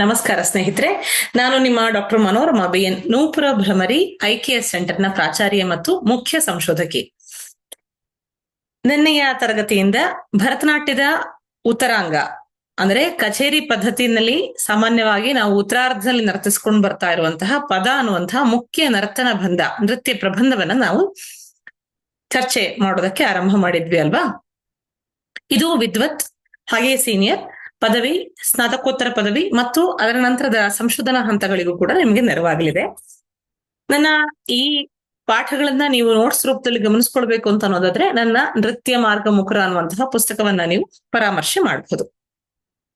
ನಮಸ್ಕಾರ ಸ್ನೇಹಿತರೆ, ನಾನು ನಿಮ್ಮ doctor Manorama B N Nupura Bhramari IKS ಸೆಂಟರ್ನ ಪ್ರಾಚಾರ್ಯ ಮತ್ತು ಮುಖ್ಯ ಸಂಶೋಧಕಿ. ನಿನ್ನೆಯ ತರಗತಿಯಿಂದ ಭರತನಾಟ್ಯದ ಉತ್ತರಾಂಗ, ಅಂದ್ರೆ ಕಚೇರಿ ಪದ್ಧತಿನಲ್ಲಿ ಸಾಮಾನ್ಯವಾಗಿ ನಾವು ಉತ್ತರಾರ್ಧದಲ್ಲಿ ನರ್ತಿಸ್ಕೊಂಡು ಬರ್ತಾ ಇರುವಂತಹ ಪದ ಅನ್ನುವಂತಹ ಮುಖ್ಯ ನರ್ತನ ಬಂಧ, ನೃತ್ಯ ಪ್ರಬಂಧವನ್ನ ನಾವು ಚರ್ಚೆ ಮಾಡೋದಕ್ಕೆ ಆರಂಭ ಮಾಡಿದ್ವಿ ಅಲ್ವಾ? ಇದು ವಿದ್ವತ್, ಹಾಗೆ ಸೀನಿಯರ್ ಪದವಿ, ಸ್ನಾತಕೋತ್ತರ ಪದವಿ ಮತ್ತು ಅದರ ನಂತರದ ಸಂಶೋಧನಾ ಹಂತಗಳಿಗೂ ಕೂಡ ನಿಮಗೆ ನೆರವಾಗಲಿದೆ. ನನ್ನ ಈ ಪಾಠಗಳನ್ನ ನೀವು ನೋಟ್ಸ್ ರೂಪದಲ್ಲಿ ಗಮನಿಸ್ಕೊಳ್ಬೇಕು ಅಂತ ಅನ್ನೋದಾದ್ರೆ ನನ್ನ ನೃತ್ಯ ಮಾರ್ಗ ಮುಖರ ಅನ್ನುವಂತಹ ಪುಸ್ತಕವನ್ನ ನೀವು ಪರಾಮರ್ಶೆ ಮಾಡಬಹುದು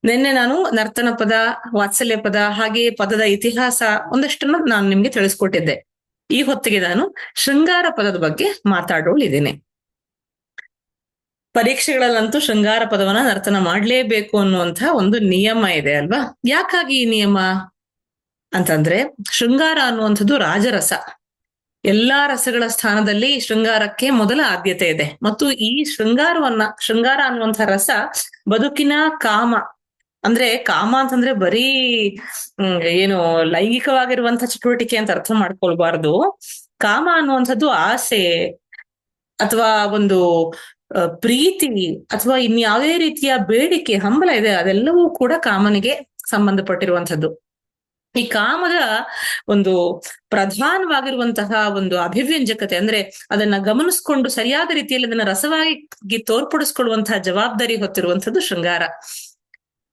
ನಿನ್ನೆ ನಾನು ನರ್ತನ ಪದ, ವಾತ್ಸಲ್ಯ ಪದ ಹಾಗೆ ಪದದ ಇತಿಹಾಸ ಒಂದಷ್ಟನ್ನು ನಾನು ನಿಮ್ಗೆ ತಿಳಿಸ್ಕೊಟ್ಟಿದ್ದೆ. ಈ ಹೊತ್ತಿಗೆ ನಾನು ಶೃಂಗಾರ ಪದದ ಬಗ್ಗೆ ಮಾತಾಡೋಳಿದ್ದೇನೆ. ಪರೀಕ್ಷೆಗಳಲ್ಲಂತೂ ಶೃಂಗಾರ ಪದವನ್ನ ನರ್ತನ ಮಾಡ್ಲೇಬೇಕು ಅನ್ನುವಂತಹ ಒಂದು ನಿಯಮ ಇದೆ ಅಲ್ವಾ? ಯಾಕಾಗಿ ಈ ನಿಯಮ? ಅಂತಂದ್ರೆ ಶೃಂಗಾರ ಅನ್ನುವಂಥದ್ದು ರಾಜರಸ. ಎಲ್ಲಾ ರಸಗಳ ಸ್ಥಾನದಲ್ಲಿ ಶೃಂಗಾರಕ್ಕೆ ಮೊದಲ ಆದ್ಯತೆ ಇದೆ. ಮತ್ತು ಈ ಶೃಂಗಾರವನ್ನ, ಶೃಂಗಾರ ಅನ್ನುವಂಥ ರಸ ಬದುಕಿನ ಕಾಮ. ಅಂದ್ರೆ ಕಾಮ ಅಂತಂದ್ರೆ ಬರೀ ಏನು ಲೈಂಗಿಕವಾಗಿರುವಂತಹ ಚಟುವಟಿಕೆ ಅಂತ ಅರ್ಥ ಮಾಡ್ಕೊಳ್ಬಾರ್ದು. ಕಾಮ ಅನ್ನುವಂಥದ್ದು ಆಸೆ ಅಥವಾ ಒಂದು ಪ್ರೀತಿ ಅಥವಾ ಇನ್ಯಾವುದೇ ರೀತಿಯ ಬೇಡಿಕೆ, ಹಂಬಲ ಇದೆ, ಅದೆಲ್ಲವೂ ಕೂಡ ಕಾಮನಿಗೆ ಸಂಬಂಧಪಟ್ಟಿರುವಂಥದ್ದು. ಈ ಕಾಮದ ಒಂದು ಪ್ರಧಾನವಾಗಿರುವಂತಹ ಒಂದು ಅಭಿವ್ಯಂಜಕತೆ, ಅಂದ್ರೆ ಅದನ್ನ ಗಮನಿಸ್ಕೊಂಡು ಸರಿಯಾದ ರೀತಿಯಲ್ಲಿ ಅದನ್ನ ರಸವಾಗಿ ತೋರ್ಪಡಿಸ್ಕೊಳ್ಳುವಂತಹ ಜವಾಬ್ದಾರಿ ಹೊತ್ತಿರುವಂಥದ್ದು ಶೃಂಗಾರ.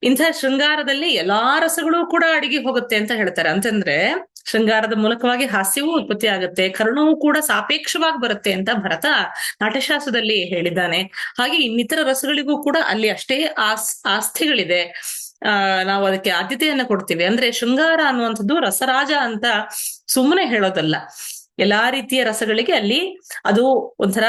ಇಂತಹ ಶೃಂಗಾರದಲ್ಲಿ ಎಲ್ಲಾ ರಸಗಳು ಕೂಡ ಅಡಿಗೆ ಹೋಗುತ್ತೆ ಅಂತ ಹೇಳ್ತಾರೆ. ಅಂತಂದ್ರೆ ಶೃಂಗಾರದ ಮೂಲಕವಾಗಿ ಹಾಸ್ಯವೂ ಉತ್ಪತ್ತಿ ಆಗುತ್ತೆ, ಕರುಣವೂ ಕೂಡ ಸಾಪೇಕ್ಷವಾಗಿ ಬರುತ್ತೆ ಅಂತ ಭರತ ನಾಟ್ಯಶಾಸ್ತ್ರದಲ್ಲಿ ಹೇಳಿದ್ದಾನೆ. ಹಾಗೆ ಇನ್ನಿತರ ರಸಗಳಿಗೂ ಕೂಡ ಅಲ್ಲಿ ಅಷ್ಟೇ ಆಸ್, ಆಸ್ತಿಗಳಿದೆ. ಆ, ನಾವು ಅದಕ್ಕೆ ಆದ್ಯತೆಯನ್ನ ಕೊಡ್ತೀವಿ. ಅಂದ್ರೆ ಶೃಂಗಾರ ಅನ್ನುವಂಥದ್ದು ರಸರಾಜ ಅಂತ ಸುಮ್ಮನೆ ಹೇಳೋದಲ್ಲ. ಎಲ್ಲಾ ರೀತಿಯ ರಸಗಳಿಗೆ ಅಲ್ಲಿ ಅದು ಒಂಥರ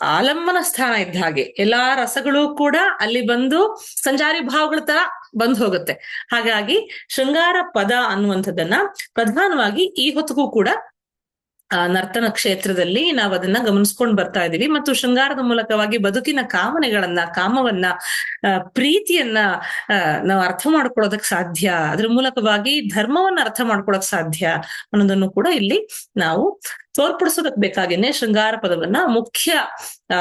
ಆಲಂಬನ ಸ್ಥಾನ ಇದ್ದ ಹಾಗೆ ಎಲ್ಲಾ ರಸಗಳು ಕೂಡ ಅಲ್ಲಿ ಬಂದು ಸಂಚಾರಿ ಭಾವಗಳ ತರ ಬಂದ್ ಹೋಗುತ್ತೆ. ಹಾಗಾಗಿ ಶೃಂಗಾರ ಪದ ಅನ್ನುವಂಥದ್ದನ್ನ ಪ್ರಧಾನವಾಗಿ ಈ ಹೊತ್ತಿಗೂ ಕೂಡ ಆ, ನರ್ತನ ಕ್ಷೇತ್ರದಲ್ಲಿ ನಾವು ಅದನ್ನ ಗಮನಿಸ್ಕೊಂಡು ಬರ್ತಾ ಇದೀವಿ. ಮತ್ತು ಶೃಂಗಾರದ ಮೂಲಕವಾಗಿ ಬದುಕಿನ ಕಾಮನೆಗಳನ್ನ, ಕಾಮವನ್ನ ಪ್ರೀತಿಯನ್ನ ನಾವು ಅರ್ಥ ಮಾಡ್ಕೊಳ್ಳೋದಕ್ ಸಾಧ್ಯ. ಅದ್ರ ಮೂಲಕವಾಗಿ ಧರ್ಮವನ್ನ ಅರ್ಥ ಮಾಡ್ಕೊಳಕ್ ಸಾಧ್ಯ ಅನ್ನೋದನ್ನು ಕೂಡ ಇಲ್ಲಿ ನಾವು ತೋರ್ಪಡಿಸೋದಕ್ ಬೇಕಾಗೇನೆ ಶೃಂಗಾರ ಪದವನ್ನ ಮುಖ್ಯ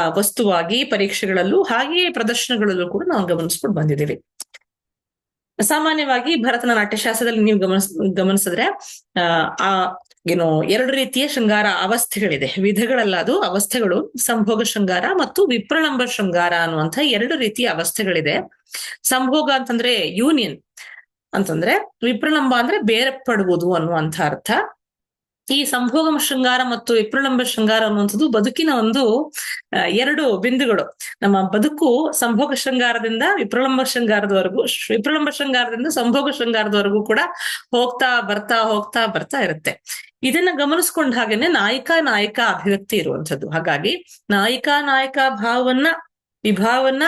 ವಸ್ತುವಾಗಿ ಪರೀಕ್ಷೆಗಳಲ್ಲೂ ಹಾಗೆಯೇ ಪ್ರದರ್ಶನಗಳಲ್ಲೂ ಕೂಡ ನಾವು ಗಮನಿಸ್ಕೊಂಡು ಬಂದಿದ್ದೀವಿ. ಸಾಮಾನ್ಯವಾಗಿ ಭರತನ ನಾಟ್ಯಶಾಸ್ತ್ರದಲ್ಲಿ ನೀವು ಗಮನಿಸ್, ಗಮನಿಸಿದ್ರೆ ಆ ಏನು ಎರಡು ರೀತಿಯ ಶೃಂಗಾರ ಅವಸ್ಥೆಗಳಿದೆ. ವಿಧಗಳಲ್ಲ ಅದು, ಅವಸ್ಥೆಗಳು, ಸಂಭೋಗ ಶೃಂಗಾರ ಮತ್ತು ವಿಪ್ರಳಂಬ ಶೃಂಗಾರ ಅನ್ನುವಂಥ ಎರಡು ರೀತಿಯ ಅವಸ್ಥೆಗಳಿದೆ. ಸಂಭೋಗ ಅಂತಂದ್ರೆ ಯೂನಿಯನ್, ಅಂತಂದ್ರೆ ವಿಪ್ರಳಂಬ ಅಂದ್ರೆ ಬೇರ್ಪಡುವುದು ಅನ್ನುವಂಥ ಅರ್ಥ. ಈ ಸಂಭೋಗ ಶೃಂಗಾರ ಮತ್ತು ವಿಪ್ರಲಂಬ ಶೃಂಗಾರ ಅನ್ನುವಂಥದ್ದು ಬದುಕಿನ ಒಂದು ಎರಡು ಬಿಂದುಗಳು. ನಮ್ಮ ಬದುಕು ಸಂಭೋಗ ಶೃಂಗಾರದಿಂದ ವಿಪ್ರಳಂಬ ಶೃಂಗಾರದವರೆಗೂ ವಿಪ್ರಲಂಬ ಶೃಂಗಾರದಿಂದ ಸಂಭೋಗ ಶೃಂಗಾರದವರೆಗೂ ಕೂಡ ಹೋಗ್ತಾ ಬರ್ತಾ ಹೋಗ್ತಾ ಬರ್ತಾ ಇರುತ್ತೆ. ಇದನ್ನ ಗಮನಿಸ್ಕೊಂಡ ಹಾಗೇನೆ ನಾಯಕ ನಾಯಕ ಅಭಿವ್ಯಕ್ತಿ ಇರುವಂಥದ್ದು. ಹಾಗಾಗಿ ನಾಯಕ ನಾಯಕ ಭಾವವನ್ನ ವಿಭಾವನ್ನ